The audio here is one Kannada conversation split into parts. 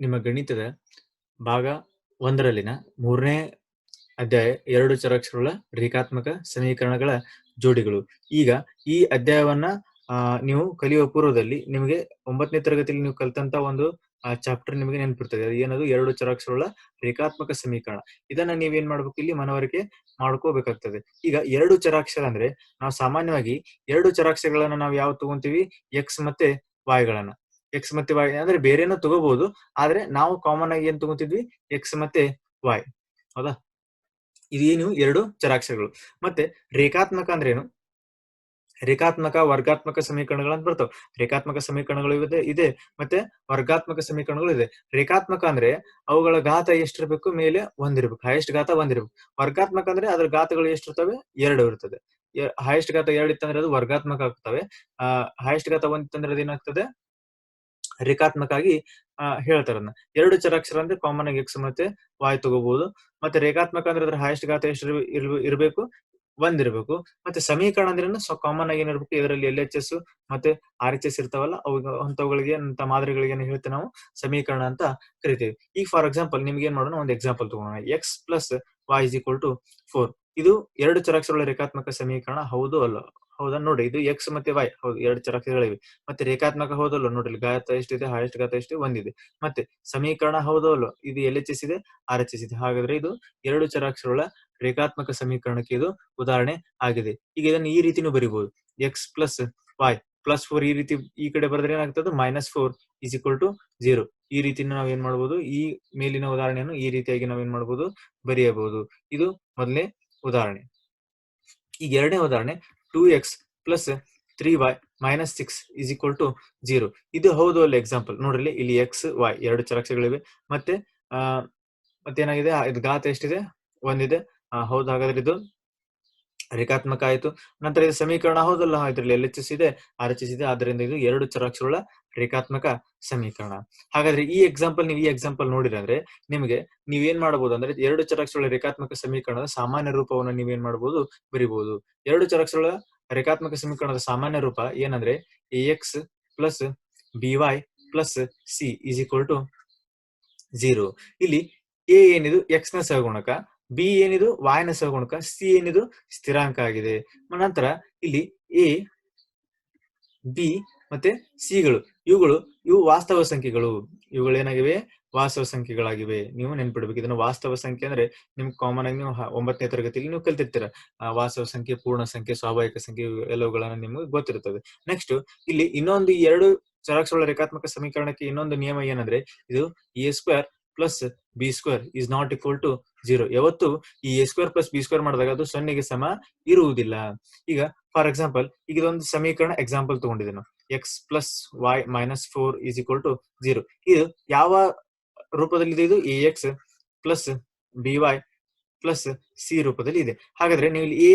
ನಿಮ್ಮ ಗಣಿತದ ಭಾಗ ಒಂದರಲ್ಲಿನ ಮೂರನೇ ಅಧ್ಯಾಯ ಎರಡು ಚರಾಕ್ಷರಗಳ ರೇಖಾತ್ಮಕ ಸಮೀಕರಣಗಳ ಜೋಡಿಗಳು. ಈಗ ಈ ಅಧ್ಯಾಯವನ್ನ ನೀವು ಕಲಿಯುವ ಪೂರ್ವದಲ್ಲಿ ನಿಮಗೆ ಒಂಬತ್ತನೇ ತರಗತಿಯಲ್ಲಿ ನೀವು ಕಲಿತಂತ ಒಂದು ಚಾಪ್ಟರ್ ನಿಮಗೆ ನೆನಪಿರ್ತದೆ. ಅದು ಏನದು? ಎರಡು ಚರಾಕ್ಷರಗಳ ರೇಖಾತ್ಮಕ ಸಮೀಕರಣ. ಇದನ್ನ ನೀವೇನ್ ಮಾಡ್ಬೇಕು? ಇಲ್ಲಿ ಮನವರಿಕೆ ಮಾಡ್ಕೋಬೇಕಾಗ್ತದೆ. ಈಗ ಎರಡು ಚರಾಕ್ಷರ ಅಂದ್ರೆ ನಾವು ಸಾಮಾನ್ಯವಾಗಿ ಎರಡು ಚರಾಕ್ಷರಗಳನ್ನ ನಾವು ಯಾವ ತಗೊಂತೀವಿ? ಎಕ್ಸ್ ಮತ್ತೆ ವಾಯ್ಗಳನ್ನ ಗಳನ್ನ. ಎಕ್ಸ್ ಮತ್ತೆ ವೈ ಅಂದ್ರೆ ಬೇರೆನೂ ತಗೋಬಹುದು ಆದ್ರೆ ನಾವು ಕಾಮನ್ ಆಗಿ ಏನ್ ತಗೋತಿದ್ವಿ ಎಕ್ಸ್ ಮತ್ತೆ y. ಹೌದಾ? ಇದೇನು ಎರಡು ಚರಾಕ್ಷರಗಳು. ಮತ್ತೆ ರೇಖಾತ್ಮಕ ಅಂದ್ರೆ ಏನು? ರೇಖಾತ್ಮಕ, ವರ್ಗಾತ್ಮಕ ಸಮೀಕರಣಗಳು ಅಂತ ಬರ್ತಾವ. ರೇಖಾತ್ಮಕ ಸಮೀಕರಣಗಳು ಇದೆ ಇದೆ. ಮತ್ತೆ ವರ್ಗಾತ್ಮಕ ಸಮೀಕರಣಗಳು ಇದೆ. ರೇಖಾತ್ಮಕ ಅಂದ್ರೆ ಅವುಗಳ ಘಾತ ಎಷ್ಟಿರ್ಬೇಕು? ಮೇಲೆ ಒಂದಿರ್ಬೇಕು. ಹೈಯೆಸ್ಟ್ ಘಾತ ಒಂದಿರ್ಬೇಕು. ವರ್ಗಾತ್ಮಕ ಅಂದ್ರೆ ಅದ್ರ ಘಾತಗಳು ಎಷ್ಟಿರ್ತವೆ? ಎರಡು ಇರ್ತದೆ. ಹೈಯೆಸ್ಟ್ ಘಾತ ಎರಡು ಇತ್ತಂದ್ರೆ ಅದು ವರ್ಗಾತ್ಮಕ ಆಗ್ತವೆ. ಆ ಹೈಯೆಸ್ಟ್ ಘಾತ ಒಂದಿತ್ತಂದ್ರೆ ಇತ್ತಂದ್ರೆ ಅದು ಏನಾಗ್ತದೆ ರೇಖಾತ್ಮಕ ಆಗಿ ಹೇಳ್ತಾರ ಅದನ್ನ. ಎರಡು ಚರಾಕ್ಷರ ಅಂದ್ರೆ ಕಾಮನ್ ಆಗಿ ಎಕ್ಸ್ ಮತ್ತೆ ವಾಯ್ ತಗೋಬಹುದು ಮತ್ತೆ ರೇಖಾತ್ಮಕ ಅಂದ್ರೆ ಅದ್ರ ಹೈಯೆಸ್ಟ್ ಗಾತ್ರ ಎಷ್ಟು ಇರಬೇಕು? ಒಂದಿರಬೇಕು ಮತ್ತೆ ಸಮೀಕರಣ ಅಂದ್ರೆ ಸೊ ಕಾಮನ್ ಆಗಿ ಏನಿರ್ಬೇಕು ಇದರಲ್ಲಿ ಎಲ್ ಎಚ್ ಎಸ್ ಮತ್ತೆ ಆರ್ ಎಚ್ ಎಸ್ ಇರ್ತಾವಲ್ಲ ಅವು ಅಂತವುಗಳಿಗೆ ಅಂತ ಮಾದರಿಗಳಿಗೆ ಹೇಳ್ತೇವೆ ನಾವು? ಸಮೀಕರಣ ಅಂತ ಕರಿತೀವಿ. ಈಗ ಫಾರ್ ಎಕ್ಸಾಂಪಲ್ ನಿಮ್ಗೆ ಏನ್ ಮಾಡೋಣ? ಒಂದು ಎಕ್ಸಾಂಪಲ್ ತಗೋಣ. X plus Y is equal to four ಇದು ಎರಡು ಚರಾಕ್ಷರಗಳ ರೇಖಾತ್ಮಕ ಸಮೀಕರಣ, ಹೌದು ಅಲ್ಲ? ಹೌದಾ? ನೋಡಿ, ಇದು ಎಕ್ಸ್ ಮತ್ತೆ ವೈ ಹೌದು, ಎರಡು ಚರಾಕ್ಷರಗಳಿವೆ. ಮತ್ತೆ ರೇಖಾತ್ಮಕ ಹೌದಲ್ಲ ನೋಡಿ ಗಾತ ಎಷ್ಟಿದೆ? ಹೈಯೆಸ್ಟ್ ಗಾತ ಎಷ್ಟು ಒಂದಿದೆ. ಮತ್ತೆ ಸಮೀಕರಣ ಹೌದಲ್ಲ ಇದು ಎಲ್ ಎಚ್ ಇದೆ ಆರ್ ಎಚ್ ಇದೆ ಹಾಗಾದ್ರೆ ಇದು ಎರಡು ಚರಾಕ್ಷರಗಳ ರೇಖಾತ್ಮಕ ಸಮೀಕರಣಕ್ಕೆ ಇದು ಉದಾಹರಣೆ ಆಗಿದೆ. ಈಗ ಇದನ್ನು ಈ ರೀತಿನೂ ಬರಿಬಹುದು X plus Y plus four ಈ ರೀತಿ ಈ ಕಡೆ ಬರೆದ್ರೆ ಏನಾಗ್ತದೆ? Minus four is equal to zero ಈ ರೀತಿ ನಾವ್ ಏನ್ ಮಾಡಬಹುದು ಈ ಮೇಲಿನ ಉದಾಹರಣೆಯನ್ನು ಈ ರೀತಿಯಾಗಿ ನಾವು ಏನ್ ಮಾಡಬಹುದು ಬರೆಯಬಹುದು. ಇದು ಮೊದಲನೇ ಉದಾಹರಣೆ. ಈಗ ಎರಡನೇ ಉದಾಹರಣೆ two X plus three Y minus six is equal to zero ಇದು ಹೌದು ಅಲ್ಲ ಎಕ್ಸಾಂಪಲ್ ನೋಡ್ರಿ ಇಲ್ಲಿ ಎಕ್ಸ್ ವೈ ಎರಡು ಚರಾಕ್ಷಗಳಿವೆ ಮತ್ತೆ ಮತ್ತೇನಾಗಿದೆ? ಇದು ಗಾತ್ರ ಎಷ್ಟಿದೆ? ಒಂದಿದೆ ಹೌದು, ಹಾಗಾದ್ರೆ ಇದು ರೇಖಾತ್ಮಕ ಆಯ್ತು. ನಂತರ ಇದು ಸಮೀಕರಣ ಹೌದಲ್ಲ? ಇದ್ರಲ್ಲಿ ಎಲ್ ಎಚ್ ಎಸ್ ಇದೆ ಆರ್ ಎಚ್ ಎಸ್ ಇದೆ. ಆದ್ರಿಂದ ಇದು ಎರಡು ಚರಾಕ್ಷರಗಳ ರೇಖಾತ್ಮಕ ಸಮೀಕರಣ. ಹಾಗಾದ್ರೆ ಈ ಎಕ್ಸಾಂಪಲ್ ನೀವು ಈ ಎಕ್ಸಾಂಪಲ್ ನೋಡಿದ್ರೆ ನಿಮಗೆ ನೀವೇನ್ ಮಾಡಬಹುದು ಅಂದ್ರೆ ಎರಡು ಚರಕ್ಷಗಳ ರೇಖಾತ್ಮಕ ಸಮೀಕರಣದ ಸಾಮಾನ್ಯ ರೂಪವನ್ನು ನೀವೇನ್ ಮಾಡಬಹುದು ಬರಿಬಹುದು ಎರಡು ಚರಕ್ಷಗಳ ರೇಖಾತ್ಮಕ ಸಮೀಕರಣದ ಸಾಮಾನ್ಯ ರೂಪ ಏನಂದ್ರೆ A X plus B plus C is equal to zero ಇಲ್ಲಿ ಎ ಏನಿದು? ಎಕ್ಸ್ನ ಸಹಗುಣಕ ಬಿ ಏನಿದು? ವಾಯ್ನ ಸಹಗುಣಕ ಸಿ ಏನಿದು? ಸ್ಥಿರಾಂಕ ಆಗಿದೆ. ನಂತರ ಇಲ್ಲಿ ಎ ಬಿ ಮತ್ತೆ ಸಿಗಳು ಇವುಗಳು ಇವು ವಾಸ್ತವ ಸಂಖ್ಯೆಗಳು. ಇವುಗಳು ಏನಾಗಿವೆ? ವಾಸ್ತವ ಸಂಖ್ಯೆಗಳಾಗಿವೆ. ನೀವು ನೆನ್ಪಿಡ್ಬೇಕು. ಇದನ್ನ ವಾಸ್ತವ ಸಂಖ್ಯೆ ಅಂದ್ರೆ ನಿಮ್ಗೆ ಕಾಮನ್ ಆಗಿ ನೀವು ಒಂಬತ್ತನೇ ತರಗತಿಯಲ್ಲಿ ನೀವು ಕಲ್ತಿರ್ತೀರ. ಆ, ವಾಸ್ತವ ಸಂಖ್ಯೆ ಪೂರ್ಣ ಸಂಖ್ಯೆ ಸ್ವಾಭಾವಿಕ ಸಂಖ್ಯೆ ಎಲ್ಲವುಗಳನ್ನ ನಿಮ್ಗೆ ಗೊತ್ತಿರುತ್ತದೆ. ನೆಕ್ಸ್ಟ್ ಇಲ್ಲಿ ಇನ್ನೊಂದು ಎರಡು ಚರಾಕ್ಷರಗಳ ರೇಖಾತ್ಮಕ ಸಮೀಕರಣಕ್ಕೆ ಇನ್ನೊಂದು ನಿಯಮ ಏನಂದ್ರೆ ಇದು A square plus B square is not equal to zero ಯಾವತ್ತು ಈ A square plus B square ಮಾಡಿದಾಗ ಅದು ಸೊನ್ನೆಗೆ ಸಮ ಇರುವುದಿಲ್ಲ. ಈಗ ಫಾರ್ ಎಕ್ಸಾಂಪಲ್ ಈಗ ಇದೊಂದು ಸಮೀಕರಣ ಎಕ್ಸಾಂಪಲ್ ತಗೊಂಡಿದೆ X plus Y minus four is equal to zero ಇದು ಯಾವ ರೂಪದಲ್ಲಿದೆ ಇದು? A X plus B Y plus C ರೂಪದಲ್ಲಿ ಇದೆ. ಹಾಗಾದ್ರೆ ನೀವು ಇಲ್ಲಿ ಎ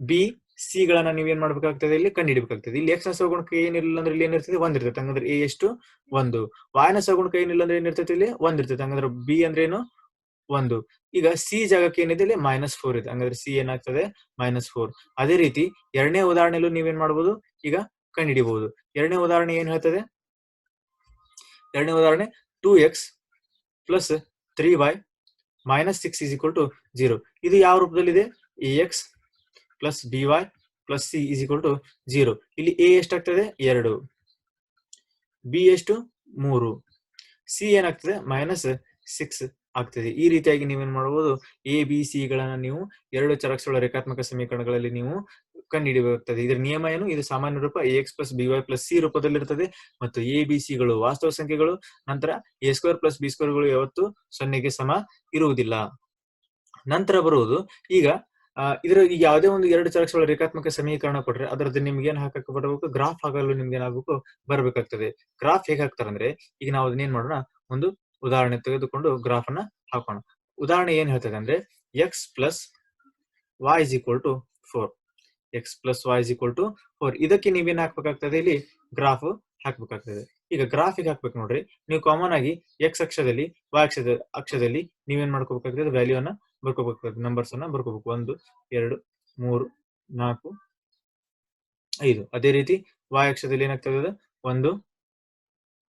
ಬಿ ಸಿ ಗಳನ್ನ ನೀವೇನ್ ಮಾಡ್ಬೇಕಾಗ್ತದೆ ಇಲ್ಲಿ? ಕಂಡುಹಿಡಬೇಕಾಗ್ತದೆ. ಇಲ್ಲಿ ಎಕ್ಸ್ನ ಸಗುಣಕ ಏನಿಲ್ಲ ಅಂದ್ರೆ ಇಲ್ಲಿ ಏನಿರ್ತದೆ ಒಂದಿರ್ತದೆ ಹಂಗಂದ್ರೆ ಎ ಎಷ್ಟು? ಒಂದು. ವಾಯ್ನ ಸಗುಣಕ ಏನಿಲ್ಲ ಅಂದ್ರೆ ಏನಿರ್ತೈತಿ ಇಲ್ಲಿ? ಒಂದ್ ಇರ್ತದೆ. ಹಂಗಂದ್ರೆ ಬಿ ಅಂದ್ರೆ ಏನು? ಒಂದು. ಈಗ ಸಿ ಜಾಗಕ್ಕೆ ಏನಿದೆ ಇಲ್ಲಿ? ಮೈನಸ್ ಫೋರ್ ಇದೆ. ಹಂಗಂದ್ರೆ ಸಿ ಏನಾಗ್ತದೆ? ಮೈನಸ್ ಫೋರ್ ಅದೇ ರೀತಿ ಎರಡನೇ ಉದಾಹರಣೆಯಲ್ಲೂ ನೀವೇನ್ ಮಾಡ್ಬೋದು? ಈಗ ಕಂಡುಹಿಡಿಬಹುದು ಎರಡನೇ ಉದಾಹರಣೆ ಏನ್ ಹೇಳ್ತದೆ? ಎರಡನೇ ಉದಾಹರಣೆ two X plus three Y minus six is equal to zero ಇದು ಯಾವ ರೂಪದಲ್ಲಿದೆ? A X plus B Y plus C is equal to zero ಇಲ್ಲಿ ಎ ಎಷ್ಟಾಗ್ತದೆ? ಎರಡು. ಬಿ ಎಷ್ಟು? ಮೂರು. ಸಿ ಏನಾಗ್ತದೆ? ಮೈನಸ್ ಸಿಕ್ಸ್ ಆಗ್ತದೆ. ಈ ರೀತಿಯಾಗಿ ನೀವೇನ್ ಮಾಡಬಹುದು ಎ ಬಿ ಸಿ ಗಳನ್ನ ನೀವು ಎರಡು ಚರಾಕ್ಷರಗಳ ರೇಖಾತ್ಮಕ ಸಮೀಕರಣಗಳಲ್ಲಿ ನೀವು ಕಂಡುಹಿಡಿಯಬೇಕಾಗ್ತದೆ ಇದರ ನಿಯಮ ಏನು? ಇದು ಸಾಮಾನ್ಯ ರೂಪ. A X plus B Y plus C ರೂಪದಲ್ಲಿರುತ್ತದೆ ಮತ್ತು ಎ ಬಿ ಸಿ ಗಳು ವಾಸ್ತವ ಸಂಖ್ಯೆಗಳು. ನಂತರ ಎ ಸ್ಕ್ವೇರ್ ಪ್ಲಸ್ ಬಿ ಸ್ಕ್ವೇರ್ಗಳು ಯಾವತ್ತು ಸೊನ್ನೆಗೆ ಸಮ ಇರುವುದಿಲ್ಲ. ನಂತರ ಬರುವುದು. ಈಗ ಇದರ ಈಗ ಯಾವುದೇ ಒಂದು ಎರಡು ಚರಕ್ಷಗಳ ರೇಖಾತ್ಮಕ ಸಮೀಕರಣ ಕೊಟ್ರೆ ಅದರದ್ದು ನಿಮ್ಗೆ ಏನ್ ಹಾಕಕ್ಕೆ ಬರಬೇಕು? ಗ್ರಾಫ್ ಹಾಕಲು ನಿಮ್ಗೆ ಏನಾಗಬೇಕು ಬರಬೇಕಾಗ್ತದೆ. ಗ್ರಾಫ್ ಹೇಗೆ ಹಾಕ್ತಾರಂದ್ರೆ ಈಗ ನಾವು ಅದನ್ನೇನ್ ಮಾಡೋಣ? ಒಂದು ಉದಾಹರಣೆ ತೆಗೆದುಕೊಂಡು ಗ್ರಾಫ್ ಅನ್ನ ಹಾಕೋಣ. ಉದಾಹರಣೆ ಏನ್ ಹೇಳ್ತದೆ ಅಂದ್ರೆ X plus Y is equal to four X plus Y is equal to four ಇದಕ್ಕೆ ನೀವೇನ್ ಹಾಕ್ಬೇಕಾಗ್ತದೆ ಇಲ್ಲಿ? ಗ್ರಾಫ್ ಹಾಕ್ಬೇಕಾಗ್ತದೆ. ಈಗ ಗ್ರಾಫಿಗೆ ಹಾಕ್ಬೇಕು ನೋಡ್ರಿ. ನೀವು ಕಾಮನ್ ಆಗಿ ಎಕ್ಸ್ ಅಕ್ಷದಲ್ಲಿ ವೈ ಅಕ್ಷದ, ಅಕ್ಷದಲ್ಲಿ ನೀವೇನ್ ಮಾಡ್ಕೋಬೇಕಾಗ್ತದೆ? ವ್ಯಾಲ್ಯೂ ಅನ್ನ ಬರ್ಕೋಬೇಕಾಗ್ತದೆ. ನಂಬರ್ಸ್ ಅನ್ನ ಬರ್ಕೋಬೇಕು. ಒಂದು, ಎರಡು, ಮೂರು, ನಾಲ್ಕು, ಐದು. ಅದೇ ರೀತಿ y ಅಕ್ಷದಲ್ಲಿ ಏನಾಗ್ತದೆ? ಒಂದು,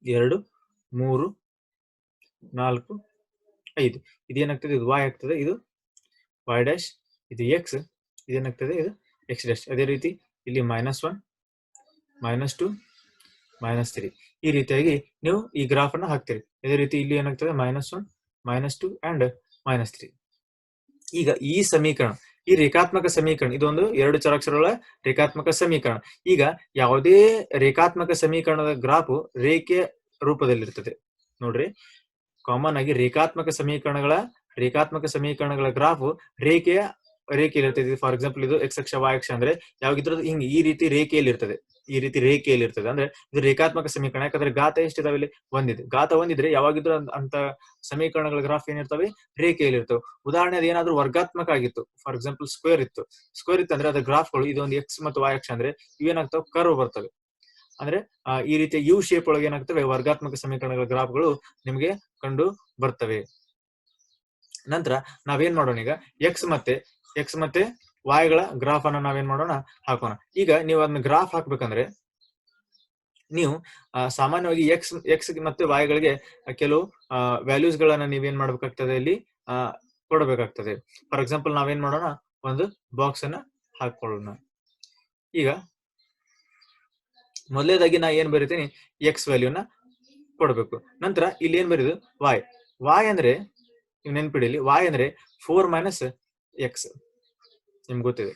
ಎರಡು, ಮೂರು, ನಾಲ್ಕು, ಐದು. ಇದೇನಾಗ್ತದೆ ಇದು ವಾಯ್ ಆಗ್ತದೆ. ಇದು ವೈ ಡ್ಯಾಶ್ ಇದು ಎಕ್ಸ್ ಇದೇನಾಗ್ತದೆ ಇದು ಎಕ್ಸ್ ಡ್ಯಾಶ್ ಅದೇ ರೀತಿ ಇಲ್ಲಿ minus one minus two minus three ಈ ರೀತಿಯಾಗಿ ನೀವು ಈ ಗ್ರಾಫ್ ಅನ್ನು ಹಾಕ್ತೀರಿ. ಅದೇ ರೀತಿ ಇಲ್ಲಿ ಏನಾಗ್ತದೆ? Minus one minus two and minus three ಈಗ ಈ ಸಮೀಕರಣ, ಈ ರೇಖಾತ್ಮಕ ಸಮೀಕರಣ, ಇದೊಂದು ಎರಡು ಚರಾಕ್ಷರಗಳ ರೇಖಾತ್ಮಕ ಸಮೀಕರಣ. ಈಗ ಯಾವುದೇ ರೇಖಾತ್ಮಕ ಸಮೀಕರಣದ ಗ್ರಾಫ್ ರೇಖೆಯ ರೂಪದಲ್ಲಿರ್ತದೆ. ನೋಡ್ರಿ ಕಾಮನ್ ಆಗಿ ರೇಖಾತ್ಮಕ ಸಮೀಕರಣಗಳ ರೇಖಾತ್ಮಕ ಸಮೀಕರಣಗಳ ಗ್ರಾಫ್ ರೇಖೆಯ ರೇಖೆಯಲ್ಲಿ ಇರ್ತದೆ? ಫಾರ್ ಎಕ್ಸಾಂಪಲ್ ಇದು ಎಕ್ಸ್ ಅಕ್ಷ ವಾಯ್ ಅಕ್ಷ ಅಂದ್ರೆ ಯಾವಾಗಿದ್ರೂ ಹಿಂಗ್ ಈ ರೀತಿ ರೇಖೆಯಲ್ಲಿ ಇರ್ತದೆ. ಈ ರೀತಿ ರೇಖೆಯಲ್ಲಿ ಇರ್ತದೆ. ಅಂದ್ರೆ ಇದು ರೇಖಾತ್ಮಕ ಸಮೀಕರಣ. ಯಾಕಂದ್ರೆ ಗಾತ ಎಷ್ಟಿದಾವೆ ಇಲ್ಲಿ ಒಂದಿದೆ. ಗಾತ ಒಂದಿದ್ರೆ ಯಾವಾಗಿದ್ರೂ ಅಂತ ಸಮೀಕರಣಗಳ ಗ್ರಾಫ್ ಏನಿರ್ತವೆ? ರೇಖೆಯಲ್ಲಿ ಇರ್ತವೆ. ಉದಾಹರಣೆ ಏನಾದ್ರೂ ವರ್ಗಾತ್ಮಕ ಆಗಿತ್ತು. ಫಾರ್ ಎಕ್ಸಾಂಪಲ್ ಸ್ಕ್ವೇರ್ ಇತ್ತು. ಸ್ಕ್ವೇರ್ ಇತ್ತು ಅಂದ್ರೆ ಅದ್ರ ಗ್ರಾಫ್ಗಳು ಇದೊಂದು ಎಕ್ಸ್ ಮತ್ತು ಅಕ್ಷ ಅಂದ್ರೆ ಇವೇನಾಗ್ತವೆ? ಕರ್ವ್ ಬರ್ತವೆ. ಅಂದ್ರೆ ಈ ರೀತಿಯ ಯು ಶೇಪ್ ಒಳಗೆ ಏನಾಗ್ತವೆ? ವರ್ಗಾತ್ಮಕ ಸಮೀಕರಣಗಳ ಗ್ರಾಫ್ಗಳು ನಿಮಗೆ ಕಂಡು ಬರ್ತವೆ. ನಂತರ ನಾವೇನ್ ಮಾಡೋಣ ಈಗ ಎಕ್ಸ್ ಮತ್ತೆ ಎಕ್ಸ್ ಮತ್ತೆ ವಾಯ್ಗಳ ಗ್ರಾಫ್ ಅನ್ನ ನಾವೇನ್ ಮಾಡೋಣ? ಹಾಕೋಣ. ಈಗ ನೀವು ಅದನ್ನ ಗ್ರಾಫ್ ಹಾಕ್ಬೇಕಂದ್ರೆ, ನೀವು ಸಾಮಾನ್ಯವಾಗಿ ಎಕ್ಸ್ ಎಕ್ಸ್ ಮತ್ತೆ ವಾಯ್ಗಳಿಗೆ ಕೆಲವು ವ್ಯಾಲ್ಯೂಸ್ ಗಳನ್ನ ನೀವೇನ್ ಮಾಡ್ಬೇಕಾಗ್ತದೆ ಇಲ್ಲಿ? ಕೊಡಬೇಕಾಗ್ತದೆ. ಫಾರ್ ಎಕ್ಸಾಂಪಲ್ ನಾವೇನ್ ಮಾಡೋಣ? ಒಂದು ಬಾಕ್ಸ್ ಅನ್ನ ಹಾಕೊಳ್ಳೋಣ. ಈಗ, ಮೊದಲೇದಾಗಿ ನಾ ಏನ್ ಬರೀತೀನಿ? ಎಕ್ಸ್ ವ್ಯಾಲ್ಯೂನ ಕೊಡಬೇಕು. ನಂತರ ಇಲ್ಲಿ ಏನ್ ಬರೀದು? ವಾಯ್ ವಾಯ್ ಅಂದ್ರೆ ನೀವು ನೆನ್ಪಿಡಿಲಿ ವಾಯ್ ಅಂದ್ರೆ ಫೋರ್ ಮೈನಸ್ ಎಕ್ಸ್ ನಿಮ್ಗೆ ಗೊತ್ತಿದೆ.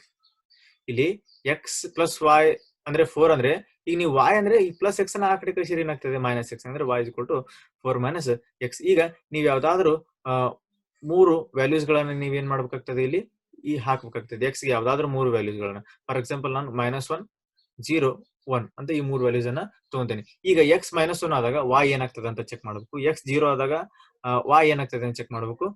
ಇಲ್ಲಿ ಎಕ್ಸ್ ಪ್ಲಸ್ ವಾಯ್ ಅಂದ್ರೆ ಫೋರ್ ಅಂದ್ರೆ, ಈಗ ನೀವು ವಾಯ್ ಅಂದ್ರೆ ಈ ಪ್ಲಸ್ ಎಕ್ಸ್ನ ಆ ಕಡೆ ಕಳಿಸಿದ್ರೆ ಏನಾಗ್ತದೆ? ಮೈನಸ್ ಎಕ್ಸ್ ಅಂದ್ರೆ Y is equal to four minus X ಈಗ ನೀವು ಯಾವ್ದಾದ್ರು ಮೂರು ವ್ಯಾಲ್ಯೂಸ್ ಗಳನ್ನ ಏನ್ ಮಾಡ್ಬೇಕಾಗ್ತದೆ ಇಲ್ಲಿ? ಈ ಹಾಕ್ಬೇಕಾಗ್ತದೆ. ಎಕ್ಸ್ಗೆ ಯಾವ್ದಾದ್ರು ಮೂರು ವ್ಯಾಲ್ಯೂಸ್ ಗಳನ್ನ. ಫಾರ್ ಎಕ್ಸಾಂಪಲ್ ನಾನು ಮೈನಸ್ ಒನ್ ಜೀರೋ ಒನ್ ಅಂತ ಈ ಮೂರು ವ್ಯಾಲ್ಯೂಸ್ ಅನ್ನ ತಗೊಂತೇನೆ. ಈಗ ಎಕ್ಸ್ ಮೈನಸ್ ಒನ್ ಆದಾಗ ವಾಯ್ ಏನಾಗ್ತದೆ ಅಂತ ಚೆಕ್ ಮಾಡಬೇಕು. ಎಕ್ಸ್ ಜೀರೋ ಆದಾಗ ವಾಯ್ ಏನಾಗ್ತದೆ ಅಂತ ಚೆಕ್ ಮಾಡಬೇಕು.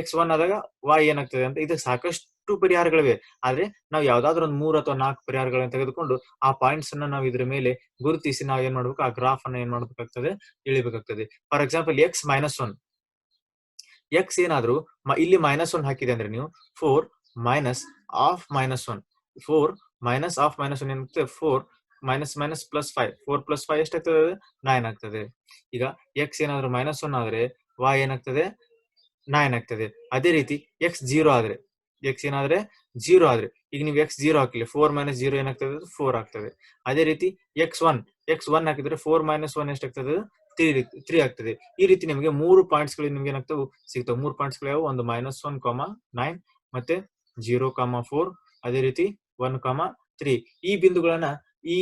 ಎಕ್ಸ್ ಒನ್ ಆದಾಗ ವಾಯ್ ಏನಾಗ್ತದೆ ಅಂತ, ಇದಕ್ಕೆ ಸಾಕಷ್ಟು ಪರಿಹಾರಗಳಿವೆ. ಆದ್ರೆ ನಾವು ಯಾವ್ದಾದ್ರು ಒಂದು ಮೂರು ಅಥವಾ ನಾಲ್ಕು ಪರಿಹಾರಗಳನ್ನ ತೆಗೆದುಕೊಂಡು ಆ ಪಾಯಿಂಟ್ಸ್ ಅನ್ನ ನಾವು ಇದ್ರ ಮೇಲೆ ಗುರುತಿಸಿ ನಾವು ಏನ್ ಮಾಡ್ಬೇಕು? ಆ ಗ್ರಾಫ್ ಅನ್ನ ಏನ್ ಮಾಡ್ಬೇಕಾಗ್ತದೆ? ಇಳಿಬೇಕಾಗ್ತದೆ for example X minus one X ಏನಾದ್ರು ಇಲ್ಲಿ ಮೈನಸ್ ಒನ್ ಹಾಕಿದೆ ಅಂದ್ರೆ ನೀವು four minus of minus one four minus of minus one ಏನಾಗ್ತದೆ four minus minus plus five four plus five ಎಷ್ಟಾಗ್ತದೆ? ನೈನ್ ಆಗ್ತದೆ. ಈಗ ಎಕ್ಸ್ ಏನಾದ್ರು ಮೈನಸ್ ಒನ್ ಆದ್ರೆ ವಾಯ್ ಏನಾಗ್ತದೆ? ನೈನ್ ಆಗ್ತದೆ. ಅದೇ ರೀತಿ ಎಕ್ಸ್ ಜೀರೋ ಆದ್ರೆ ಎಕ್ಸ್ ಏನಾದ್ರೆ ಜೀರೋ ಆದ್ರೆ, ಈಗ ನೀವು ಎಕ್ಸ್ ಜೀರೋ ಹಾಕಿಲ್ಲ ಫೋರ್ ಮೈನಸ್ ಜೀರೋ ಏನಾಗ್ತದೆ? ಫೋರ್ ಆಗ್ತದೆ. ಅದೇ ರೀತಿ ಎಕ್ಸ್ ಒನ್ ಎಕ್ಸ್ ಒನ್ ಹಾಕಿದ್ರೆ ಫೋರ್ ಮೈನಸ್ ಒನ್ ಎಷ್ಟಾಗ್ತದೆ? ತ್ರೀ ತ್ರೀ ಆಗ್ತದೆ. ಈ ರೀತಿ ನಿಮಗೆ ಮೂರು ಪಾಯಿಂಟ್ಸ್ಗಳು ನಿಮ್ಗೆ ಏನಾಗ್ತವೆ? ಸಿಗ್ತವೆ. ಮೂರು ಪಾಯಿಂಟ್ಸ್ಗಳು ಯಾವುವು ಒಂದು ಮೈನಸ್ ಒನ್ ಕಾಮ ನೈನ್ ಮತ್ತೆ ಜೀರೋ ಕಾಮ ಫೋರ್ ಅದೇ ರೀತಿ ಒನ್ ಕಾಮ ತ್ರೀ ಈ ಬಿಂದುಗಳನ್ನ ಈ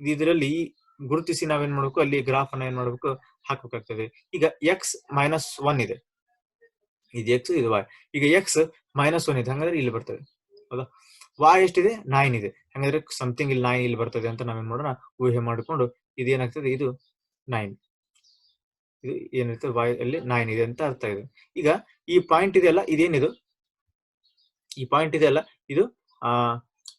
ಇದರಲ್ಲಿ ಗುರುತಿಸಿ ನಾವೇನ್ ಮಾಡ್ಬೇಕು? ಅಲ್ಲಿ ಗ್ರಾಫ್ ಅನ್ನ ಏನ್ ಮಾಡ್ಬೇಕು? ಹಾಕ್ಬೇಕಾಗ್ತದೆ. ಈಗ ಎಕ್ಸ್ ಮೈನಸ್ ಒನ್ ಇದೆ. ಇದು ಎಕ್ಸ್ ಇದು ವಾಯ್ ಈಗ ಎಕ್ಸ್ ಮೈನಸ್ ಒನ್ ಇದೆ. ಹಂಗಾದ್ರೆ ಇಲ್ಲಿ ಬರ್ತದೆ. ಹೌದಾ? ವಾಯ್ ಎಷ್ಟಿದೆ? ನೈನ್ ಇದೆ. ಹಂಗಾದ್ರೆ ಸಮಥಿಂಗ್ ಇಲ್ಲಿ ನೈನ್ ಇಲ್ಲಿ ಬರ್ತದೆ ಅಂತ ನಾವೇನ್ ಮಾಡೋಣ? ಊಹೆ ಮಾಡಿಕೊಂಡು ಇದೇನಾಗ್ತದೆ? ಇದು ನೈನ್ ಇದು ಏನಿರ್ತದೆ? ವಾಯ್ ಅಲ್ಲಿ ನೈನ್ ಇದೆ ಅಂತ ಅರ್ಥ ಇದೆ. ಈಗ ಈ ಪಾಯಿಂಟ್ ಇದೆಯಲ್ಲ ಇದೇನಿದು? ಈ ಪಾಯಿಂಟ್ ಇದೆಯಲ್ಲ ಇದು, ಆ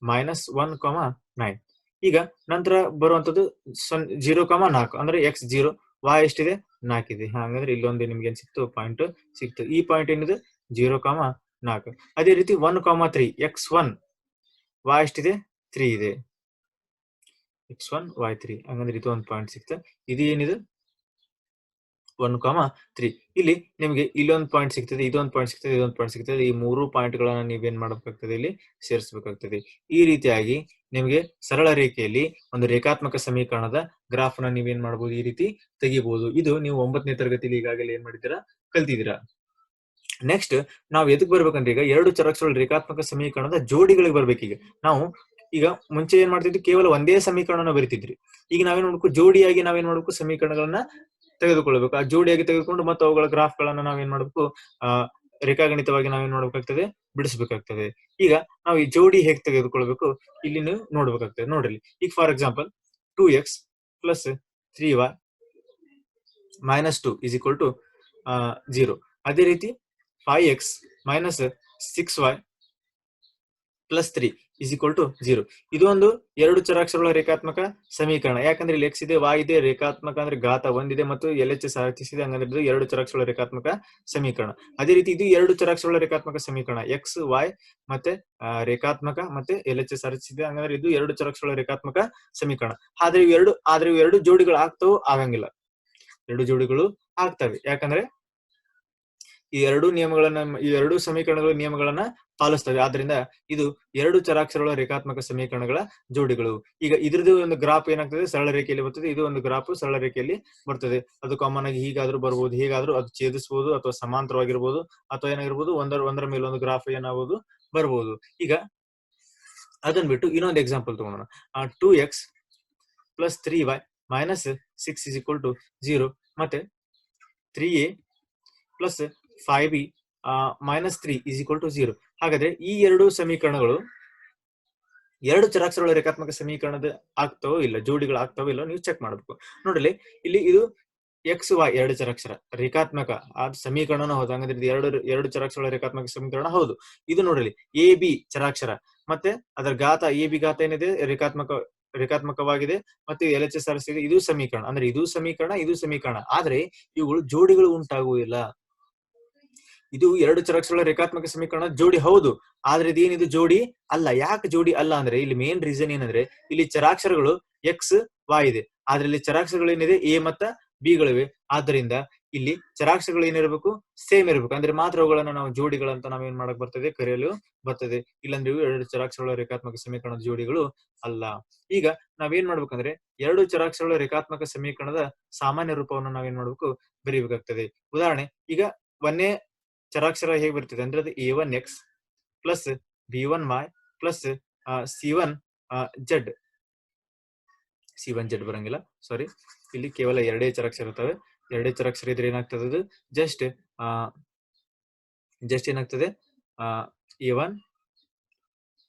ಮೈನಸ್ ಒನ್ ಕಾಮ ನೈನ್ ಈಗ ನಂತರ ಬರುವಂತದ್ದು ಸೊನ್ ಜೀರೋ ಕಾಮ ನಾಲ್ಕು. ಅಂದ್ರೆ ಎಕ್ಸ್ ಜೀರೋ ವಾಯ್ ಎಷ್ಟಿದೆ? ನಾಲ್ಕಿದೆ ಹಾಗಂದ್ರೆ ಇಲ್ಲೊಂದು ನಿಮ್ಗೆ ಏನ್ ಸಿಕ್ತು? ಪಾಯಿಂಟ್ ಸಿಕ್ತು. ಈ ಪಾಯಿಂಟ್ ಏನಿದೆ? ಜೀರೋ ಕಾಮ ನಾಲ್ಕು. ಅದೇ ರೀತಿ one comma three X one Y ಎಷ್ಟಿದೆ? ತ್ರೀ ಇದೆ. ಎಕ್ಸ್ ಒನ್ ವಾಯ್ ತ್ರೀ ಹಂಗಂದ್ರೆ ಇದು ಒಂದು ಪಾಯಿಂಟ್ ಸಿಕ್ತ. ಇದು ಏನಿದೆ? ಒನ್ ಕಾಮ ತ್ರೀ ಇಲ್ಲಿ ನಿಮಗೆ ಇಲ್ಲೊಂದು ಪಾಯಿಂಟ್ ಸಿಗ್ತದೆ, ಇದೊಂದು ಪಾಯಿಂಟ್ ಸಿಗ್ತದೆ, ಇದೊಂದು ಪಾಯಿಂಟ್ ಸಿಗ್ತದೆ. ಈ ಮೂರು ಪಾಯಿಂಟ್ ಗಳನ್ನ ನೀವೇನ್ ಮಾಡಬೇಕಾಗ್ತದೆ ಇಲ್ಲಿ? ಸೇರಿಸಬೇಕಾಗ್ತದೆ. ಈ ರೀತಿಯಾಗಿ ನಿಮಗೆ ಸರಳ ರೇಖೆಯಲ್ಲಿ ಒಂದು ರೇಖಾತ್ಮಕ ಸಮೀಕರಣದ ಗ್ರಾಫ್ನ ನೀವೇನ್ ಮಾಡಬಹುದು ಈ ರೀತಿ ತೆಗಿಬಹುದು ಇದು ನೀವು ಒಂಬತ್ತನೇ ತರಗತಿಯಲ್ಲಿ ಈಗಾಗಲೇ ಏನ್ ಮಾಡಿದ್ದೀರಾ? ಕಲ್ತಿದ್ದೀರಾ. ನೆಕ್ಸ್ಟ್ ನಾವು ಎದಕ್ ಬರ್ಬೇಕಂದ್ರೆ ಈಗ ಎರಡು ಚರಕ್ಷರಗಳ ರೇಖಾತ್ಮಕ ಸಮೀಕರಣದ ಜೋಡಿಗಳಿಗೆ ಬರ್ಬೇಕೀಗ ನಾವು ಈಗ ಮುಂಚೆ ಏನ್ ಮಾಡ್ತಿದ್ವಿ? ಕೇವಲ ಒಂದೇ ಸಮೀಕರಣನ ಬರಿತಿದ್ರಿ. ಈಗ ನಾವೇನ್ ಮಾಡ್ಬೇಕು? ಜೋಡಿಯಾಗಿ ನಾವೇನ್ ಮಾಡ್ಬೇಕು? ಸಮೀಕರಣಗಳನ್ನ ತೆಗೆದುಕೊಳ್ಬೇಕು. ಆ ಜೋಡಿಯಾಗಿ ತೆಗೆದುಕೊಂಡು ಮತ್ತು ಅವುಗಳ ಗ್ರಾಫ್ ಗಳನ್ನ ನಾವೇನ್ ಮಾಡ್ಬೇಕು? ಆ, ರೇಖಾಗಣಿತವಾಗಿ ನಾವೇನ್ ಮಾಡ್ಬೇಕಾಗ್ತದೆ? ಬಿಡಿಸಬೇಕಾಗ್ತದೆ. ಈಗ ನಾವು ಈ ಜೋಡಿ ಹೇಗೆ ತೆಗೆದುಕೊಳ್ಬೇಕು? ಇಲ್ಲಿ ನೀವು ನೋಡ್ಬೇಕಾಗ್ತದೆ. ನೋಡ್ರಿ. ಈಗ for example two X plus three Y minus two is equal to zero ಅದೇ ರೀತಿ five X minus six Y plus three is equal to zero ಇದು ಒಂದು ಎರಡು ಚರಾಕ್ಷರಗಳ ರೇಖಾತ್ಮಕ ಸಮೀಕರಣ. ಯಾಕಂದ್ರೆ ಇಲ್ಲಿ ಎಕ್ಸ್ ಇದೆ ವಾಯ್ ಇದೆ, ರೇಖಾತ್ಮಕ ಅಂದ್ರೆ ಘಾತ ಒಂದಿದೆ ಮತ್ತು ಎಲ್ ಎಚ್ ಎಸ್ ಹಂಗಂದ್ರೆ ಇದು ಎರಡು ಚರಾಕ್ಷರಗಳ ರೇಖಾತ್ಮಕ ಸಮೀಕರಣ. ಅದೇ ರೀತಿ ಇದು ಎರಡು ಚರಾಕ್ಷರಗಳ ರೇಖಾತ್ಮಕ ಸಮೀಕರಣ. ಎಕ್ಸ್ ವಾಯ್ ಮತ್ತೆ ರೇಖಾತ್ಮಕ ಮತ್ತೆ ಎಲ್ ಎಚ್ ಎಸ್ ಹಂಗಂದ್ರೆ ಇದು ಎರಡು ಚರಾಕ್ಷರಗಳ ರೇಖಾತ್ಮಕ ಸಮೀಕರಣ. ಆದ್ರೆ ಇವು ಎರಡು, ಆದ್ರೆ ಇವು ಎರಡು ಜೋಡಿಗಳು ಆಗ್ತಾವು ಆಗಂಗಿಲ್ಲ. ಎರಡು ಜೋಡಿಗಳು ಆಗ್ತವೆ. ಯಾಕಂದ್ರೆ ಈ ಎರಡು ನಿಯಮಗಳನ್ನ, ಈ ಎರಡು ಸಮೀಕರಣಗಳ ನಿಯಮಗಳನ್ನ ಪಾಲಿಸ್ತವೆ ಆದ್ರಿಂದ ಇದು ಎರಡು ಚರಾಕ್ಷರಗಳ ರೇಖಾತ್ಮಕ ಸಮೀಕರಣಗಳ ಜೋಡಿಗಳು. ಈಗ ಇದ್ರದ್ದು ಒಂದು ಗ್ರಾಫ್ ಏನಾಗ್ತದೆ? ಸರಳ ರೇಖೆಯಲ್ಲಿ ಬರ್ತದೆ. ಇದು ಒಂದು ಗ್ರಾಫ್ ಸರಳ ರೇಖೆಯಲ್ಲಿ ಬರ್ತದೆ. ಅದು ಕಾಮನ್ ಆಗಿ ಹೀಗಾದ್ರೂ ಬರ್ಬೋದು, ಹೀಗಾದ್ರೂ ಅದು ಛೇದಿಸಬಹುದು ಅಥವಾ ಸಮಾಂತರವಾಗಿರ್ಬೋದು ಅಥವಾ ಏನಾಗಿರ್ಬೋದು ಒಂದರ ಒಂದರ ಮೇಲೆ ಒಂದು ಗ್ರಾಫ್ ಏನಾಗಬಹುದು ಬರ್ಬೋದು. ಈಗ ಅದನ್ನ ಬಿಟ್ಟು ಇನ್ನೊಂದು ಎಕ್ಸಾಂಪಲ್ ತಗೊಳ್ಳೋಣ two X plus three Y minus six is equal to zero ಮತ್ತೆ three A plus five B minus three is equal to zero ಹಾಗಾದ್ರೆ ಈ ಎರಡು ಸಮೀಕರಣಗಳು ಎರಡು ಚರಾಕ್ಷರಗಳ ರೇಖಾತ್ಮಕ ಸಮೀಕರಣದ ಆಗ್ತವೋ ಇಲ್ಲ, ಜೋಡಿಗಳು ಆಗ್ತವೋ ಇಲ್ಲ ನೀವು ಚೆಕ್ ಮಾಡಬೇಕು. ನೋಡಲಿ, ಇಲ್ಲಿ ಇದು ಎಕ್ಸ್ ವೈ ಎರಡು ಚರಾಕ್ಷರ ರೇಖಾತ್ಮಕ ಆ ಸಮೀಕರಣನ ಹೌದು. ಹಂಗಂದ್ರೆ ಇದು ಎರಡು ಎರಡು ಚರಾಕ್ಷರಗಳ ರೇಖಾತ್ಮಕ ಸಮೀಕರಣ ಹೌದು. ಇದು ನೋಡಲಿ ಎ ಬಿ ಚರಾಕ್ಷರ. ಮತ್ತೆ ಅದರ ಗಾತ ಎ ಬಿ ಗಾತ ಏನಿದೆ? ರೇಖಾತ್ಮಕ, ರೇಖಾತ್ಮಕವಾಗಿದೆ. ಮತ್ತೆ L H S R C ಇದು ಸಮೀಕರಣ. ಅಂದ್ರೆ ಇದು ಸಮೀಕರಣ ಇದು ಸಮೀಕರಣ. ಆದ್ರೆ ಇವುಗಳು ಜೋಡಿಗಳು ಉಂಟಾಗುವುದಿಲ್ಲ. ಇದು ಎರಡು ಚರಾಕ್ಷರಗಳ ರೇಖಾತ್ಮಕ ಸಮೀಕರಣ ಜೋಡಿ ಹೌದು. ಆದ್ರೆ ಇದೇನಿದು ಜೋಡಿ? ಅಲ್ಲ. ಯಾಕೆ ಜೋಡಿ ಅಲ್ಲ ಅಂದ್ರೆ ಇಲ್ಲಿ ಮೇನ್ ರೀಸನ್ ಏನಂದ್ರೆ ಇಲ್ಲಿ ಚರಾಕ್ಷರಗಳು ಎಕ್ಸ್ ವೈ ಇದೆ. ಆದ್ರೆ ಇಲ್ಲಿ ಚರಾಕ್ಷರಗಳು ಏನಿದೆ? ಎ ಮತ್ತ ಬಿಗಳಿವೆ ಆದ್ದರಿಂದ ಇಲ್ಲಿ ಚರಾಕ್ಷರಗಳು ಏನಿರಬೇಕು? ಸೇಮ್ ಇರಬೇಕು. ಅಂದ್ರೆ ಮಾತ್ರ ಅವುಗಳನ್ನ ನಾವು ಜೋಡಿಗಳಂತ ನಾವೇನ್ ಮಾಡಕ್ ಬರ್ತದೆ? ಕರೆಯಲು ಬರ್ತದೆ. ಇಲ್ಲಾಂದ್ರೆ ಇವು ಎರಡು ಚರಾಕ್ಷರಗಳ ರೇಖಾತ್ಮಕ ಸಮೀಕರಣದ ಜೋಡಿಗಳು ಅಲ್ಲ. ಈಗ ನಾವೇನ್ ಮಾಡ್ಬೇಕಂದ್ರೆ ಎರಡು ಚರಾಕ್ಷರಗಳ ರೇಖಾತ್ಮಕ ಸಮೀಕರಣದ ಸಾಮಾನ್ಯ ರೂಪವನ್ನು ನಾವೇನ್ ಮಾಡ್ಬೇಕು? ಬರೀಬೇಕಾಗ್ತದೆ. ಉದಾಹರಣೆ, ಈಗ ಒಂದೇ ಚರಾಕ್ಷರ ಹೇಗೆ ಬರ್ತದೆ? ಅಂದ್ರೆ ಅದು A one X plus B one Y plus C one Z C one Z ಬರಂಗಿಲ್ಲ. ಸಾರಿ ಇಲ್ಲಿ ಕೇವಲ ಎರಡೇ ಚರಾಕ್ಷರ ಇರ್ತವೆ. ಎರಡೇ ಚರಾಕ್ಷರ ಇದ್ರೆ ಏನಾಗ್ತದೆ ಅದು? ಜಸ್ಟ್ ಜಸ್ಟ್ ಏನಾಗ್ತದೆ? A one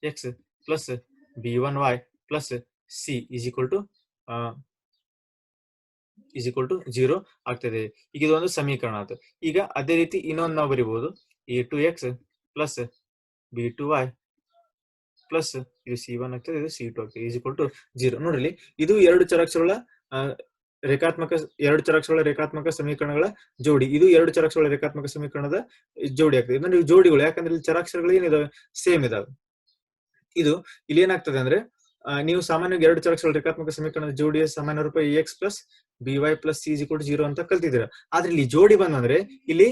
X plus B one Y plus C is equal to is equal to zero ಆಗ್ತದೆ. ಈಗ ಇದೊಂದು ಸಮೀಕರಣ ಆಯ್ತು ಈಗ ಅದೇ ರೀತಿ ಇನ್ನೊಂದು ನಾವು ಬರಿಬಹುದು A two X plus B two Y plus ಇದು ಸಿ ಒನ್ ಆಗ್ತದೆ ಇದು ಸಿ ಟು ಆಗ್ತದೆ. ಟು ಜೀರೋ ನೋಡ್ರಿ ಇದು ಎರಡು ಚರಾಕ್ಷರಗಳ ಆ, ರೇಖಾತ್ಮಕ ಎರಡು ಚರಾಕ್ಷರಗಳ ರೇಖಾತ್ಮಕ ಸಮೀಕರಣಗಳ ಜೋಡಿ. ಇದು ಎರಡು ಚರಾಕ್ಷರಗಳ ರೇಖಾತ್ಮಕ ಸಮೀಕರಣದ ಜೋಡಿ ಆಗ್ತದೆ. ಅಂದ್ರೆ ಜೋಡಿಗಳು ಯಾಕಂದ್ರೆ ಇಲ್ಲಿ ಚರಾಕ್ಷರಗಳು ಏನಿದಾವೆ? ಸೇಮ್ ಇದಾವೆ. ಇದು ಇಲ್ಲಿ ಏನಾಗ್ತದೆ ಅಂದ್ರೆ ನೀವು ಸಾಮಾನ್ಯವಾಗಿ ಎರಡು ಚರಕ್ಷಗಳು ರೇಖಾತ್ಮಕ ಸಮೀಕರಣದ ಜೋಡಿಯ ಸಾಮಾನ್ಯ ರೂಪ X plus B Y plus C equal zero ಅಂತ ಕಲ್ತಿದ್ದೀರಾ. ಆದ್ರೆ ಇಲ್ಲಿ ಜೋಡಿ ಬಂದಂದ್ರೆ ಇಲ್ಲಿ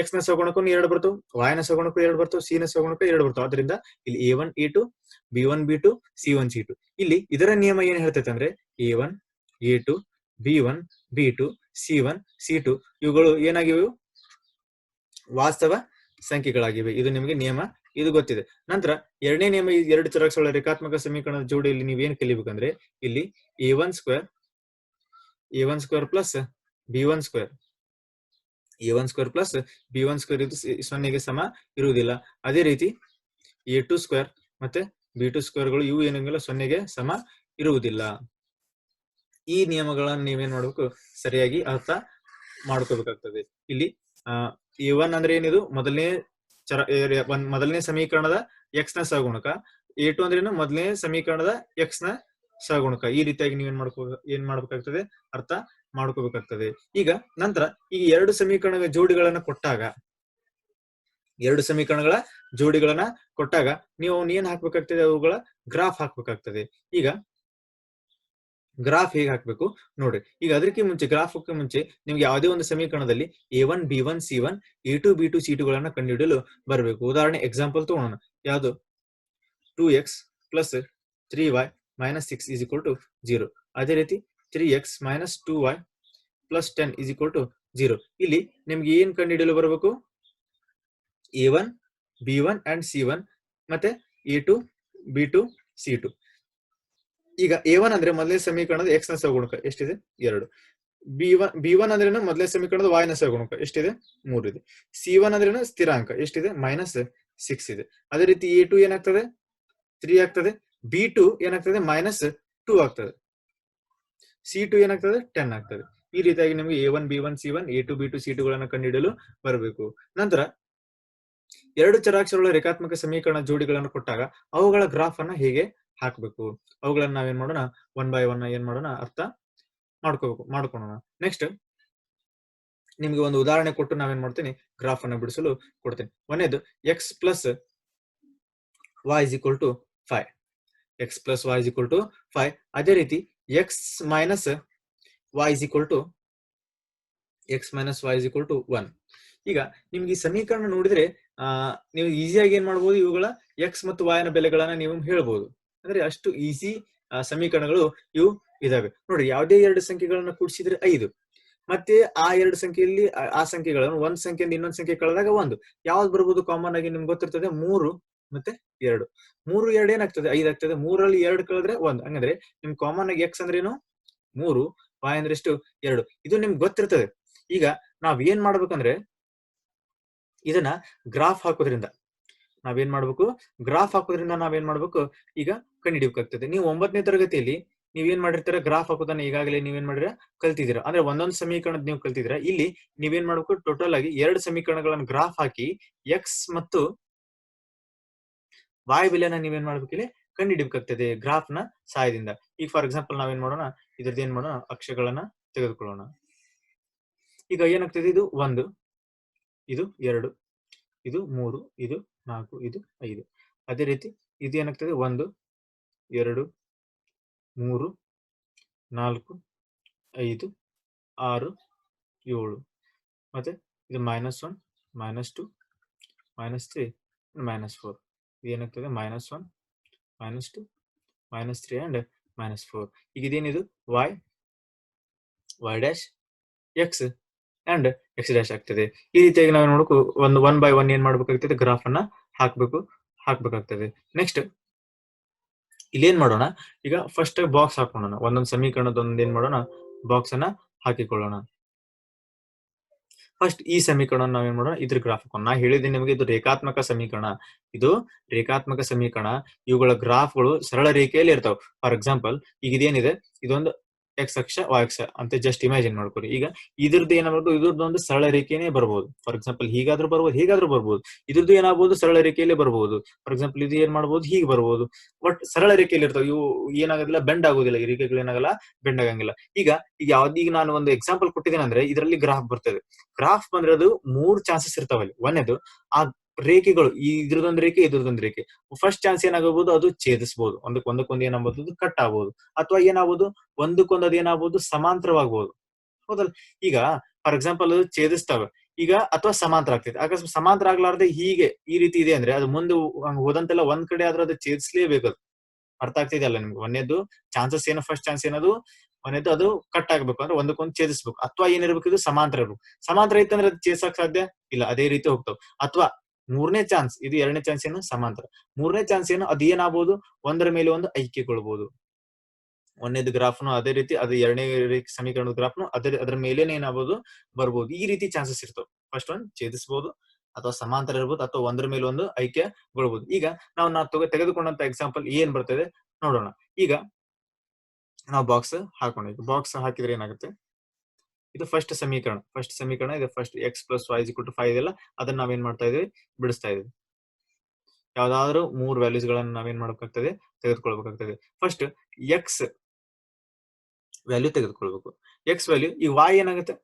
ಎಕ್ಸ್ನ ಸಗುಣಕ್ಕೂ ಎರಡು ಬರ್ತು ವಾಯ್ನ ಸಗುಣಕ್ಕೂ ಎರಡು ಬರ್ತವೆ, ಸಿ ನ ಸಗುಣಕ್ಕೂ ಎರಡು ಬರ್ತವೆ. ಆದ್ರಿಂದ ಇಲ್ಲಿ A one, A two, B one, B two, C one, C two. ಇಲ್ಲಿ ಇದರ ನಿಯಮ ಏನ್ ಹೇಳ್ತೈತೆ ಅಂದ್ರೆ A one, A two, B one, B two, C one, C two. ಇವುಗಳು ಏನಾಗಿವೆ? ವಾಸ್ತವ ಸಂಖ್ಯೆಗಳಾಗಿವೆ. ಇದು ನಿಮಗೆ ನಿಯಮ ಇದು ಗೊತ್ತಿದೆ. ನಂತರ ಎರಡನೇ ನಿಯಮ ಎರಡು ಒಳ ರೇಖಾತ್ಮಕ ಸಮೀಕರಣದ ಜೋಡಿಯಲ್ಲಿ ನೀವೇನ್ ಕಲಿಬೇಕಂದ್ರೆ ಇಲ್ಲಿ A one square A one square plus B one square A one square plus B one square ಇದು ಸೊನ್ನೆಗೆ ಸಮ ಇರುವುದಿಲ್ಲ. ಅದೇ ರೀತಿ ಎ ಟು ಸ್ಕ್ವೇರ್ ಮತ್ತೆ ಬಿ ಟು ಸ್ಕ್ವೇರ್ಗಳು ಇವು ಏನಂಗಿಲ್ಲ ಸೊನ್ನೆಗೆ ಸಮ ಇರುವುದಿಲ್ಲ. ಈ ನಿಯಮಗಳನ್ನು ನೀವೇನ್ ಮಾಡಬೇಕು? ಸರಿಯಾಗಿ ಅರ್ಥ ಮಾಡ್ಕೋಬೇಕಾಗ್ತದೆ. ಇಲ್ಲಿ ಎ ಒನ್ ಅಂದ್ರೆ ಏನಿದು? ಮೊದಲನೇ ಚರ ಒಂದ್ ಮೊದಲನೇ ಸಮೀಕರಣದ ಎಕ್ಸ್ನ ಸಹಗುಣಕ ಎ ಟು ಅಂದ್ರೆ ಮೊದಲನೇ ಸಮೀಕರಣದ ಎಕ್ಸ್ನ ಸಹಗುಣಕ. ಈ ರೀತಿಯಾಗಿ ನೀವೇನ್ ಮಾಡ್ಕೋ, ಏನ್ ಮಾಡ್ಬೇಕಾಗ್ತದೆ? ಅರ್ಥ ಮಾಡ್ಕೋಬೇಕಾಗ್ತದೆ. ಈಗ ನಂತರ ಈ ಎರಡು ಸಮೀಕರಣಗಳ ಜೋಡಿಗಳನ್ನ ಕೊಟ್ಟಾಗ, ಎರಡು ಸಮೀಕರಣಗಳ ಜೋಡಿಗಳನ್ನ ಕೊಟ್ಟಾಗ ನೀವು ಏನ್ ಹಾಕ್ಬೇಕಾಗ್ತದೆ? ಅವುಗಳ ಗ್ರಾಫ್ ಹಾಕ್ಬೇಕಾಗ್ತದೆ. ಈಗ ಗ್ರಾಫ್ ಹೇಗೆ ಹಾಕ್ಬೇಕು? ನೋಡ್ರಿ ಈಗ ಅದಕ್ಕೆ ಮುಂಚೆ ಗ್ರಾಫ್ ಮುಂಚೆ ನಿಮ್ಗೆ ಯಾವುದೇ ಒಂದು ಸಮೀಕರಣದಲ್ಲಿ A one B one C one A two B two C two ಕಂಡುಹಿಡಿಯಲು ಬರಬೇಕು. ಉದಾಹರಣೆ ಎಕ್ಸಾಂಪಲ್ ತಗೋಣ ಯಾವುದು? Two X plus three Y minus six is equal to zero ಅದೇ ರೀತಿ three X minus two Y plus ten is equal to zero ಇಲ್ಲಿ ನಿಮ್ಗೆ ಏನ್ ಕಂಡುಹಿಡಿಯಲು ಬರಬೇಕು? A one B one and C one ಮತ್ತೆ A two B two C two ಈಗ ಎ ಒನ್ ಅಂದ್ರೆ ಮೊದಲೇ ಸಮೀಕರಣದ ಎಕ್ಸ್ನ ಸಗುಣಕ. ಎಷ್ಟಿದೆ? ಎರಡು. ಬಿ ಒನ್ ಬಿ ಒನ್ ಅಂದ್ರೇನು ಮೊದಲೇ ಸಮೀಕರಣದ ವಾಯ್ನ ಸಗುಣಕ. ಎಷ್ಟಿದೆ? ಮೂರು ಇದೆ. ಸಿ ಒನ್ ಅಂದ್ರೇನು ಸ್ಥಿರಾಂಕ. ಎಷ್ಟಿದೆ? ಮೈನಸ್ ಸಿಕ್ಸ್ ಇದೆ. ಅದೇ ರೀತಿ ಎ ಟು ಏನಾಗ್ತದೆ? ತ್ರೀ ಆಗ್ತದೆ. ಬಿ ಟು ಏನಾಗ್ತದೆ? ಮೈನಸ್ ಟೂ ಆಗ್ತದೆ. ಸಿ ಟು ಏನಾಗ್ತದೆ? ಟೆನ್ ಆಗ್ತದೆ. ಈ ರೀತಿಯಾಗಿ ನಿಮಗೆ A one B one C one A two B two C two ಗಳನ್ನ ಕಂಡುಹಿಡಿಯಲು ಬರಬೇಕು. ನಂತರ ಎರಡು ಚರಾಕ್ಷರಗಳ ರೇಖಾತ್ಮಕ ಸಮೀಕರಣ ಜೋಡಿಗಳನ್ನು ಕೊಟ್ಟಾಗ ಅವುಗಳ ಗ್ರಾಫ್ ಅನ್ನ ಹೇಗೆ ಹಾಕಬೇಕು. ಅವುಗಳನ್ನ ನಾವೇನ್ ಮಾಡೋಣ? ಒನ್ ಬೈ ಒನ್ ಏನ್ ಮಾಡೋಣ? ಅರ್ಥ ಮಾಡ್ಕೋಬೇಕು, ಮಾಡ್ಕೊಳೋಣ. ನೆಕ್ಸ್ಟ್ ನಿಮ್ಗೆ ಒಂದು ಉದಾಹರಣೆ ಕೊಟ್ಟು ನಾವೇನ್ ಮಾಡ್ತೀನಿ? ಗ್ರಾಫ್ ಅನ್ನ ಬಿಡಿಸಲು ಕೊಡ್ತೇನೆ. ಒಂದೇದು X plus Y is equal to five X plus Y is equal to five ಅದೇ ರೀತಿ X minus Y is equal to X minus Y is equal to one ಈಗ ನಿಮ್ಗೆ ಈ ಸಮೀಕರಣ ನೋಡಿದ್ರೆ ನೀವು ಈಸಿಯಾಗಿ ಏನ್ ಮಾಡ್ಬೋದು ಇವುಗಳ? ಎಕ್ಸ್ ಮತ್ತು y ನ ಬೆಲೆಗಳನ್ನ ನೀವು ಹೇಳ್ಬೋದು. ಅಂದ್ರೆ ಅಷ್ಟು ಈಸಿ ಸಮೀಕರಣಗಳು ಇವು ಇದಾವೆ. ನೋಡಿ, ಯಾವುದೇ ಎರಡು ಸಂಖ್ಯೆಗಳನ್ನ ಕೂಡಿಸಿದ್ರೆ ಐದು. ಮತ್ತೆ ಆ ಎರಡು ಸಂಖ್ಯೆಯಲ್ಲಿ, ಆ ಸಂಖ್ಯೆಗಳನ್ನು ಒಂದ್ ಸಂಖ್ಯೆಯಿಂದ ಇನ್ನೊಂದ್ ಸಂಖ್ಯೆ ಕಳೆದಾಗ ಒಂದು. ಯಾವ್ದು ಬರ್ಬೋದು ಕಾಮನ್ ಆಗಿ ನಿಮ್ಗೆ ಗೊತ್ತಿರ್ತದೆ? ಮೂರು ಮತ್ತೆ ಎರಡು. ಮೂರು ಎರಡು ಏನಾಗ್ತದೆ? ಐದು ಆಗ್ತದೆ. ಮೂರಲ್ಲಿ ಎರಡು ಕಳೆದ್ರೆ ಒಂದ್. ಹಂಗಂದ್ರೆ ನಿಮ್ ಕಾಮನ್ ಆಗಿ ಎಕ್ಸ್ ಅಂದ್ರೆ ಏನು? ಮೂರು. ವಾಯ್ ಅಂದ್ರೆ ಎಷ್ಟು? ಎರಡು. ಇದು ನಿಮ್ಗೆ ಗೊತ್ತಿರ್ತದೆ. ಈಗ ನಾವ್ ಏನ್ ಮಾಡ್ಬೇಕಂದ್ರೆ, ಇದನ್ನ ಗ್ರಾಫ್ ಹಾಕೋದ್ರಿಂದ ನಾವೇನ್ ಮಾಡ್ಬೇಕು? ಗ್ರಾಫ್ ಹಾಕೋದ್ರಿಂದ ನಾವೇನ್ ಮಾಡ್ಬೇಕು? ಈಗ ಕಂಡುಹಿಡಿಬೇಕಾಗ್ತದೆ ನೀವು ಒಂಬತ್ತನೇ ತರಗತಿಯಲ್ಲಿ ನೀವೇನ್ ಮಾಡಿರ್ತೀರ? ಗ್ರಾಫ್ ಹಾಕೋದನ್ನ ಈಗಾಗಲೇ ನೀವೇನ್ ಮಾಡಿರ ಕಲ್ತಿದ್ದೀರಾ. ಅಂದ್ರೆ ಒಂದೊಂದು ಸಮೀಕರಣದ ನೀವು ಕಲ್ತಿದ್ದೀರಾ. ಇಲ್ಲಿ ನೀವೇನ್ ಮಾಡ್ಬೇಕು? ಟೋಟಲ್ ಆಗಿ ಎರಡು ಸಮೀಕರಣಗಳನ್ನ ಗ್ರಾಫ್ ಹಾಕಿ ಎಕ್ಸ್ ಮತ್ತು ವಾಯ್ ಬೆಲೆನ ನೀವೇನ್ ಮಾಡ್ಬೇಕು ಇಲ್ಲಿ? ಕಂಡುಹಿಡಿಬೇಕಾಗ್ತದೆ ಗ್ರಾಫ್ನ ಸಹಾಯದಿಂದ. ಈಗ ಫಾರ್ ಎಕ್ಸಾಂಪಲ್ ನಾವೇನ್ ಮಾಡೋಣ? ಇದ್ರದ್ದು ಏನ್ ಮಾಡೋಣ? ಅಕ್ಷಗಳನ್ನ ತೆಗೆದುಕೊಳ್ಳೋಣ. ಈಗ ಏನಾಗ್ತದೆ? ಇದು ಒಂದು, ಇದು ಎರಡು, ಇದು ಮೂರು, ಇದು ನಾಲ್ಕು ಇದು ಐದು. ಅದೇ ರೀತಿ ಇದು ಏನಾಗ್ತದೆ? ಒಂದು, ಎರಡು, ಮೂರು, ನಾಲ್ಕು, ಐದು, ಆರು, ಏಳು. ಮತ್ತೆ ಇದು minus one minus two minus three minus four ಇದು ಏನಾಗ್ತದೆ? Minus one minus two minus three and minus four ಈಗ ಇದೇನಿದು? Y Y dash X and X dash ಆಗ್ತದೆ. ಈ ರೀತಿಯಾಗಿ ನಾವು ನೋಡಕ್ಕೂ ಒಂದು ಒನ್ ಬೈ ಒನ್ ಏನ್ ಮಾಡ್ಬೇಕಾಗ್ತದೆ? ಗ್ರಾಫ್ ಅನ್ನ ಹಾಕ್ಬೇಕು, ಹಾಕ್ಬೇಕಾಗ್ತದೆ. ನೆಕ್ಸ್ಟ್ ಇಲ್ಲಿ ಏನ್ ಮಾಡೋಣ? ಈಗ ಫಸ್ಟ್ ಬಾಕ್ಸ್ ಹಾಕೋಣ ಒಂದೊಂದು ಸಮೀಕರಣದ ಒಂದ್ ಏನ್ ಮಾಡೋಣ? ಬಾಕ್ಸ್ ಅನ್ನ ಹಾಕಿಕೊಳ್ಳೋಣ. ಫಸ್ಟ್ ಈ ಸಮೀಕರಣ ನಾವೇನ್ ಮಾಡೋಣ? ಇದ್ರ ಗ್ರಾಫ್ ಹಾಕೋಣ. ನಾ ಹೇಳಿದ್ದೀನಿ ನಿಮಗೆ ಇದು ರೇಖಾತ್ಮಕ ಸಮೀಕರಣ. ಇದು ರೇಖಾತ್ಮಕ ಸಮೀಕರಣ. ಇವುಗಳ ಗ್ರಾಫ್ಗಳು ಸರಳ ರೇಖೆಯಲ್ಲಿ ಇರ್ತಾವ. ಫಾರ್ ಎಕ್ಸಾಂಪಲ್ ಈಗ ಇದೇನಿದೆ? ಇದೊಂದು ಎಕ್ಸ್ ಅಕ್ಷ ವೈ ಅಕ್ಷ ಅಂತ ಜಸ್ಟ್ ಇಮ್ಯಾಜಿನ್ ಮಾಡ್ಕೊರಿ ಈಗ ಇದ್ರದ್ದು ಏನಾಗ್ಬೋದು, ಇದ್ರದ್ದು ಒಂದು ಸರಳ ರೇಖೆನೇ ಬರ್ಬೋದು. ಫಾರ್ ಎಕ್ಸಾಂಪಲ್ ಹೀಗಾದ್ರೂ ಬರ್ಬೋದು ಹೀಗಾದ್ರೂ ಬರ್ಬೋದು. ಇದ್ರದ್ದು ಏನಾಗ್ಬೋದು, ಸರಳ ರೇಖೆಯಲ್ಲಿ ಬರ್ಬೋದು. ಫಾರ್ ಎಕ್ಸಾಂಪಲ್ ಇದು ಏನ್ ಮಾಡ್ಬೋದು, ಹೀಗೆ ಬರ್ಬೋದು. ಬಟ್ ಸರಳ ರೇಖೆಯಲ್ಲಿ ಇರ್ತಾವೆ. ಇವು ಏನಾಗೋದಿಲ್ಲ ಬೆಂಡ್ ಆಗೋದಿಲ್ಲ. ಈ ರೇಖೆಗಳು ಏನಾಗಲ್ಲ ಬೆಂಡ್ ಆಗಂಗಿಲ್ಲ. ಈಗ ಈಗ ಯಾವ್ದು, ಈಗ ನಾನು ಒಂದು ಎಕ್ಸಾಂಪಲ್ ಕೊಟ್ಟಿದ್ದೇನೆ ಅಂದ್ರೆ ಇದರಲ್ಲಿ ಗ್ರಾಫ್ ಬರ್ತದೆ. ಗ್ರಾಫ್ ಬಂದ್ರೆ ಅದು ಮೂರ್ ಚಾನ್ಸಸ್ ಇರ್ತಾವಲ್ಲಿ. ಒಂದೇದು ಆ ರೇಖೆಗಳು, ಈ ಇದ್ರದೊಂದು ರೇಖೆ ಇದ್ರದೊಂದು ರೇಖೆ. ಫಸ್ಟ್ ಚಾನ್ಸ್ ಏನಾಗಬಹುದು? ಅದು ಛೇದಿಸಬಹುದು. ಒಂದಕ್ಕೆ, ಒಂದಕ್ಕೊಂದು ಏನಾಗಬಹುದು? ಕಟ್ ಆಗ್ಬಹುದು. ಅಥವಾ ಏನಾಗಬಹುದು? ಒಂದಕ್ಕೊಂದು ಅದು ಏನಾಗಬಹುದು? ಸಮಾಂತರವಾಗಬಹುದು. ಹೌದಲ್ಲ? ಈಗ ಫಾರ್ ಎಕ್ಸಾಂಪಲ್ ಅದು ಛೇದಿಸ್ತವೆ. ಈಗ, ಅಥವಾ ಸಮಾಂತರ ಆಗ್ತೈತೆ. ಅಕಸ್ಮಾತ್ ಸಮಾಂತರ ಆಗ್ಲಾರ್ದೆ ಹೀಗೆ, ಈ ರೀತಿ ಇದೆ ಅಂದ್ರೆ, ಅದು ಮುಂದೆ ಹೋದಂತೆಲ್ಲ ಒಂದ್ ಕಡೆ ಆದ್ರೂ ಅದು ಛೇದಿಸ್ಲೇಬೇಕು ಅರ್ಥ ಆಗ್ತಿದೆಯಲ್ಲ ನಿಮ್ಗೆ? ಒಂದೇದು ಚಾನ್ಸಸ್ ಏನು? ಫಸ್ಟ್ ಚಾನ್ಸ್ ಏನದು? ಒಂದೇದು ಅದು ಕಟ್ ಆಗ್ಬೇಕು. ಅಂದ್ರೆ ಒಂದಕ್ಕೊಂದು ಛೇದಿಸ್ಬೇಕು. ಅಥವಾ ಏನಿರ್ಬೇಕು? ಇದು ಸಮಾಂತರ ಇರ್ಬೇಕು. ಸಮಾಂತರ ಇತ್ತಂದ್ರೆ ಅದು ಛೇದಿಸಕ್ ಸಾಧ್ಯ? ಇಲ್ಲ, ಅದೇ ರೀತಿ ಹೋಗ್ತಾವ. ಅಥವಾ ಮೂರನೇ ಚಾನ್ಸ್, ಇದು ಎರಡನೇ ಚಾನ್ಸ್ ಏನು ಸಮಾಂತರ. ಮೂರನೇ ಚಾನ್ಸ್ ಏನು, ಅದು ಏನಾಗಬಹುದು ಒಂದರ ಮೇಲೆ ಒಂದು ಐಕ್ಯಗೊಳ್ಬಹುದು ಗ್ರಾಫ್ ಗ್ರಾಫ್ನು ಅದೇ ರೀತಿ, ಅದು ಎರಡನೇ ಸಮೀಕರಣ ಸಮೀಕರಣದ ಗ್ರಾಫ್ನು ಅದೇ ಅದರ ಮೇಲೇನೆ ಏನಾಗಬಹುದು ಬರ್ಬೋದು. ಈ ರೀತಿ ಚಾನ್ಸಸ್ ಇರ್ತವೆ. ಫಸ್ಟ್ ಒಂದು ಛೇದಿಸಬಹುದು ಅಥವಾ ಸಮಾಂತರ ಇರ್ಬೋದು, ಅಥವಾ ಒಂದರ ಮೇಲೆ ಒಂದು ಐಕ್ಯಗೊಳ್ಬಹುದು ಈಗ ನಾವು ನಾವು ತಗೋ ತೆಗೆದುಕೊಂಡಂತ ಎಕ್ಸಾಂಪಲ್ ಏನ್ ಬರ್ತದೆ? ನೋಡೋಣ. ಈಗ ನಾವು ಬಾಕ್ಸ್ ಹಾಕೊಂಡಿದ್ವಿ ಬಾಕ್ಸ್ ಹಾಕಿದ್ರೆ ಏನಾಗುತ್ತೆ? ಇದು ಫಸ್ಟ್ ಸಮೀಕರಣ. ಫಸ್ಟ್ ಸಮೀಕರಣ, ಇದು first X plus Y to five ಇದೆಲ್ಲ ಅದನ್ನ ನಾವೇನ್ ಮಾಡ್ತಾ ಇದೀವಿ ಬಿಡಿಸ್ತಾ ಇದೀವಿ ಯಾವ್ದಾದ್ರು ಮೂರು ವ್ಯಾಲ್ಯೂಸ್ ಗಳನ್ನ ನಾವೇನ್ ಮಾಡ್ಬೇಕಾಗ್ತದೆ? ತೆಗೆದುಕೊಳ್ಬೇಕಾಗ್ತದೆ. ಫಸ್ಟ್ ಎಕ್ಸ್ ವ್ಯಾಲ್ಯೂ ತೆಗೆದುಕೊಳ್ಬೇಕು. ಎಕ್ಸ್ ವ್ಯಾಲ್ಯೂ ಈ ವಾಯ್ ಏನಾಗುತ್ತೆ?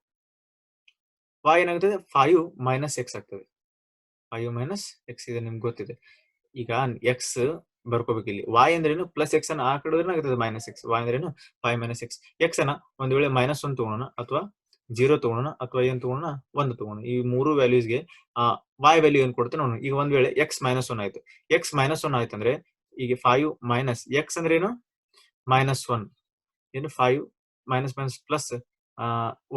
ವಾಯ್ ಏನಾಗುತ್ತದೆ ಫೈವ್ ಮೈನಸ್ ಎಕ್ಸ್ ಆಗ್ತದೆ. ಫೈವ್ ಮೈನಸ್ ಎಕ್ಸ್ ಇದೆ, ನಿಮ್ಗೆ ಗೊತ್ತಿದೆ. ಈಗ ಎಕ್ಸ್ ಬರ್ಕೋಬೇಕು ಇಲ್ಲಿ ವಾಯ್ ಅಂದ್ರೇನು ಪ್ಲಸ್ ಎಕ್ಸ್ ಅನ್ನ ಆ ಕಡೆ ಮೈನಸ್ ಎಕ್ಸ್ ವಾಯ್ ಅಂದ್ರೇನು ಫೈವ್ ಮೈನಸ್ ಎಕ್ಸ್ ಎಕ್ಸ್ ಅನ್ನ ಒಂದ್ ವೇಳೆ ಮೈನಸ್ ಒನ್ ತಗೋಣ ಅಥವಾ ಜೀರೋ ತಗೋಣ ಅಥವಾ ಏನ್ ತಗೋಣ ಒಂದು ತಗೋಣ ಈ ಮೂರು ವ್ಯಾಲ್ಯೂಸ್ಗೆ ವಾಯ್ ವ್ಯಾಲ್ಯೂ ಏನ್ ಕೊಡ್ತೇನೆ ನೋಡೋಣ. ಈಗ ಒಂದ್ ವೇಳೆ ಎಕ್ಸ್ ಮೈನಸ್ ಒನ್ ಆಯ್ತು. ಎಕ್ಸ್ ಮೈನಸ್ ಒನ್ ಆಯ್ತು ಅಂದ್ರೆ ಈಗ ಫೈವ್ ಮೈನಸ್ ಎಕ್ಸ್ ಅಂದ್ರೆ ಏನು ಮೈನಸ್ ಒನ್ ಏನು five minus minus plus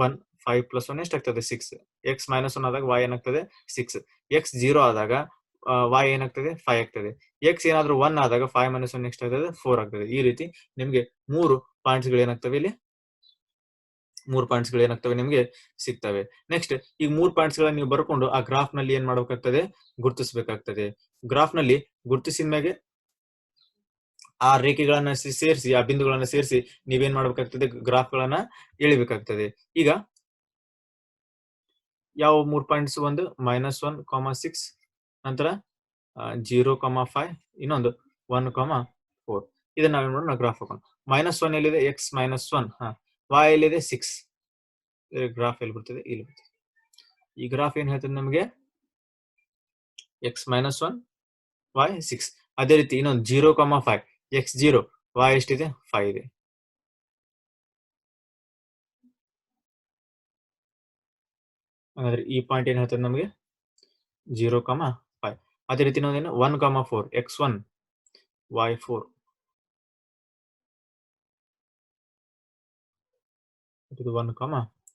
one five plus one ಎಷ್ಟಾಗ್ತದೆ? ಸಿಕ್ಸ್ ಎಕ್ಸ್ ಮೈನಸ್ ಒನ್ ಆದಾಗ ವಾಯ್ ಏನಾಗ್ತದೆ? ಸಿಕ್ಸ್ ಎಕ್ಸ್ ಜೀರೋ ಆದಾಗ ವಾಯ್ ಏನಾಗ್ತದೆ? ಫೈವ್ ಆಗ್ತದೆ. ಎಕ್ಸ್ ಏನಾದ್ರೂ ಒನ್ ಆದಾಗ ಫೈವ್ ಮೈನಸ್ ಒನ್ ನೆಕ್ಸ್ಟ್ ಆಗ್ತದೆ ಫೋರ್ ಆಗ್ತದೆ. ಈ ರೀತಿ ನಿಮ್ಗೆ ಮೂರು ಪಾಯಿಂಟ್ಸ್ಗಳು ಏನಾಗ್ತವೆ ಇಲ್ಲಿ? ಮೂರು ಪಾಯಿಂಟ್ಸ್ಗಳು ಏನಾಗ್ತವೆ ನಿಮ್ಗೆ ಸಿಗ್ತವೆ. ನೆಕ್ಸ್ಟ್ ಈ ಮೂರು ಪಾಯಿಂಟ್ಸ್ ಗಳನ್ನ ನೀವು ಬರ್ಕೊಂಡು ಆ ಗ್ರಾಫ್ನಲ್ಲಿ ಏನ್ ಮಾಡ್ಬೇಕಾಗ್ತದೆ? ಗುರುತಿಸಬೇಕಾಗ್ತದೆ. ಗ್ರಾಫ್ನಲ್ಲಿ ಗುರುತಿಸಿದ ಮೇಲೆ ಆ ರೇಖೆಗಳನ್ನ ಸೇರಿಸಿ, ಆ ಬಿಂದುಗಳನ್ನ ಸೇರಿಸಿ ನೀವೇನ್ ಮಾಡ್ಬೇಕಾಗ್ತದೆ? ಗ್ರಾಫ್ ಗಳನ್ನ ಎಳಿಬೇಕಾಗ್ತದೆ. ಈಗ, ಯಾವ ಮೂರ್ ಪಾಯಿಂಟ್ಸ್ ಒಂದು? ಮೈನಸ್ ಒನ್ ಕಾಮ ಸಿಕ್ಸ್ ನಂತರ ಜೀರೋ ಕಾಮ ಫೈವ್ ಇನ್ನೊಂದು ಒನ್ ಕಾಮ ಫೋರ್ ಇದನ್ನ ನಾವೇನ್ ಮಾಡೋಣ ಗ್ರಾಫ್ ಹಾಕೋಣ. ಮೈನಸ್ ಒನ್ ಎಲ್ಲಿದೆ? ಎಕ್ಸ್ ಮೈನಸ್ ಒನ್ ಹಾ. ವೈ ಎಲ್ಲಿದೆ? ಸಿಕ್ಸ್ ಗ್ರಾಫ್ ಎಲ್ಲಿ ಬರ್ತದೆ? ಇಲ್ಲಿ ಬರ್ತದೆ. ಈ ಗ್ರಾಫ್ ಏನ್ ಹೇಳ್ತದೆ ನಮಗೆ? X minus one Y six ಅದೇ ರೀತಿ ಇನ್ನೊಂದು zero comma five X zero Y ಎಷ್ಟಿದೆ? ಫೈವ್ ಇದೆ. ಹಾಗಾದ್ರೆ ಈ ಪಾಯಿಂಟ್ ಏನ್ ಹೇಳ್ತದೆ ನಮಗೆ? ಜೀರೋ ಕಾಮ ಅದೇ ರೀತಿ ನಾವೇನು one comma four X one Y four one comma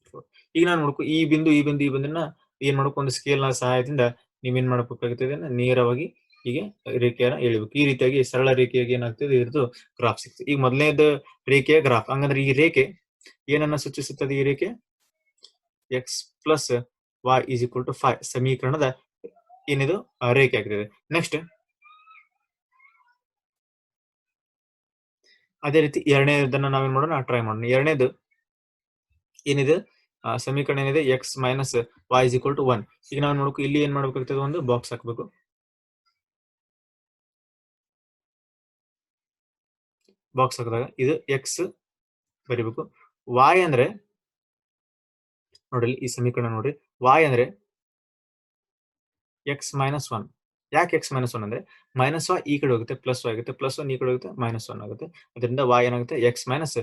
four ಈಗ ನಾನು ನೋಡ್ಕೊ, ಈ ಬಿಂದು ಈ ಬಿಂದು, ಈ ಬಿಂದುನ ಏನ್ ಮಾಡ್ಬೇಕು? ಒಂದು ಸ್ಕೇಲ್ನ ಸಹಾಯದಿಂದ ನೀವೇನ್ ಮಾಡಬೇಕಾಗುತ್ತದೆ ಅಂದ್ರೆ ನೇರವಾಗಿ ಹೀಗೆ ರೇಖೆಯನ್ನ ಎಳಿಬೇಕು. ಈ ರೀತಿಯಾಗಿ ಸರಳ ರೇಖೆಯಾಗಿ ಏನಾಗ್ತದೆ? ಇದ್ರದ್ದು ಗ್ರಾಫ್ ಸಿಗ್ತದೆ. ಈಗ ಮೊದಲನೇದ ರೇಖೆಯ ಗ್ರಾಫ್ ಹಂಗಂದ್ರೆ ಈ ರೇಖೆ ಏನನ್ನ ಸೂಚಿಸುತ್ತದೆ? ಈ ರೇಖೆ? X plus Y is equal to five ಸಮೀಕರಣದ ಏನಿದು? ರೇಖೆ ಆಗ್ತದೆ ನೆಕ್ಸ್ಟ್ ಅದೇ ರೀತಿ ಎರಡನೇದನ್ನ ನಾವೇನ್ ಮಾಡೋಣ? ಟ್ರೈ ಮಾಡೋಣ. ಎರಡನೇದು ಏನಿದೆ? ಸಮೀಕರಣ ಏನಿದೆ? X minus Y is equal to one ಈಗ ನಾವು ನೋಡ್ಬೇಕು ಇಲ್ಲಿ ಏನ್ ಮಾಡ್ಬೇಕಾಗ್ತದೆ? ಒಂದು ಬಾಕ್ಸ್ ಹಾಕ್ಬೇಕು. ಬಾಕ್ಸ್ ಹಾಕಿದಾಗ ಇದು ಎಕ್ಸ್ ಬರಿಬೇಕು. ವಾಯ್ ಅಂದ್ರೆ, ನೋಡ್ರಿ ಈ ಸಮೀಕರಣ ನೋಡ್ರಿ. ವಾಯ್ ಅಂದ್ರೆ ಎಕ್ಸ್ ಮೈನಸ್ ಒನ್ ಯಾಕೆ ಎಕ್ಸ್ ಮೈನಸ್ ಒನ್ ಅಂದ್ರೆ ಮೈನಸ್ ವಾ ಈ ಕಡೆ ಹೋಗುತ್ತೆ ಪ್ಲಸ್ ಆಗುತ್ತೆ ಪ್ಲಸ್ ಒನ್ ಈ ಕಡೆ ಹೋಗುತ್ತೆ ಮೈನಸ್ ಒನ್ ಆಗುತ್ತೆ. ಅದರಿಂದ ವಾ ಏನಾಗುತ್ತೆ? ಎಕ್ಸ್ ಮೈನಸ್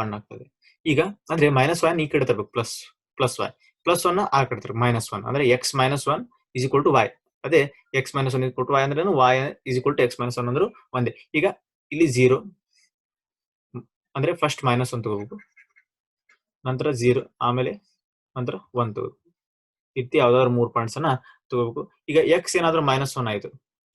ಒನ್ ಆಗ್ತದೆ. ಈಗ ಅಂದ್ರೆ ಮೈನಸ್ ಒನ್ ಈ ಕಡೆ ತರಬೇಕು plus plus Y plus one ಆ ಕಡೆ ತರಬೇಕು ಮೈನಸ್ ಒನ್ ಅಂದ್ರೆ X minus one is equal to Y ಅದೇ X minus one equal to Y ಅಂದ್ರೆ Y is equal to X minus one ಅಂದ್ರೆ ಒಂದೇ. ಈಗ ಇಲ್ಲಿ ಜೀರೋ ಅಂದ್ರೆ ಫಸ್ಟ್ ಮೈನಸ್ ಒನ್ ತಗೋಬೇಕು. ನಂತರ ಜೀರೋ ಆಮೇಲೆ ನಂತರ ಒನ್ ತಗೋಬೇಕು. ಇತ್ತಿ ಯಾವ್ದಾದ್ರು ಮೂರು ಪಾಯಿಂಟ್ಸ್ ಅನ್ನ ತಗೋಬೇಕು. ಈಗ ಎಕ್ಸ್ ಏನಾದ್ರು ಮೈನಸ್ ಒನ್ ಆಯ್ತು.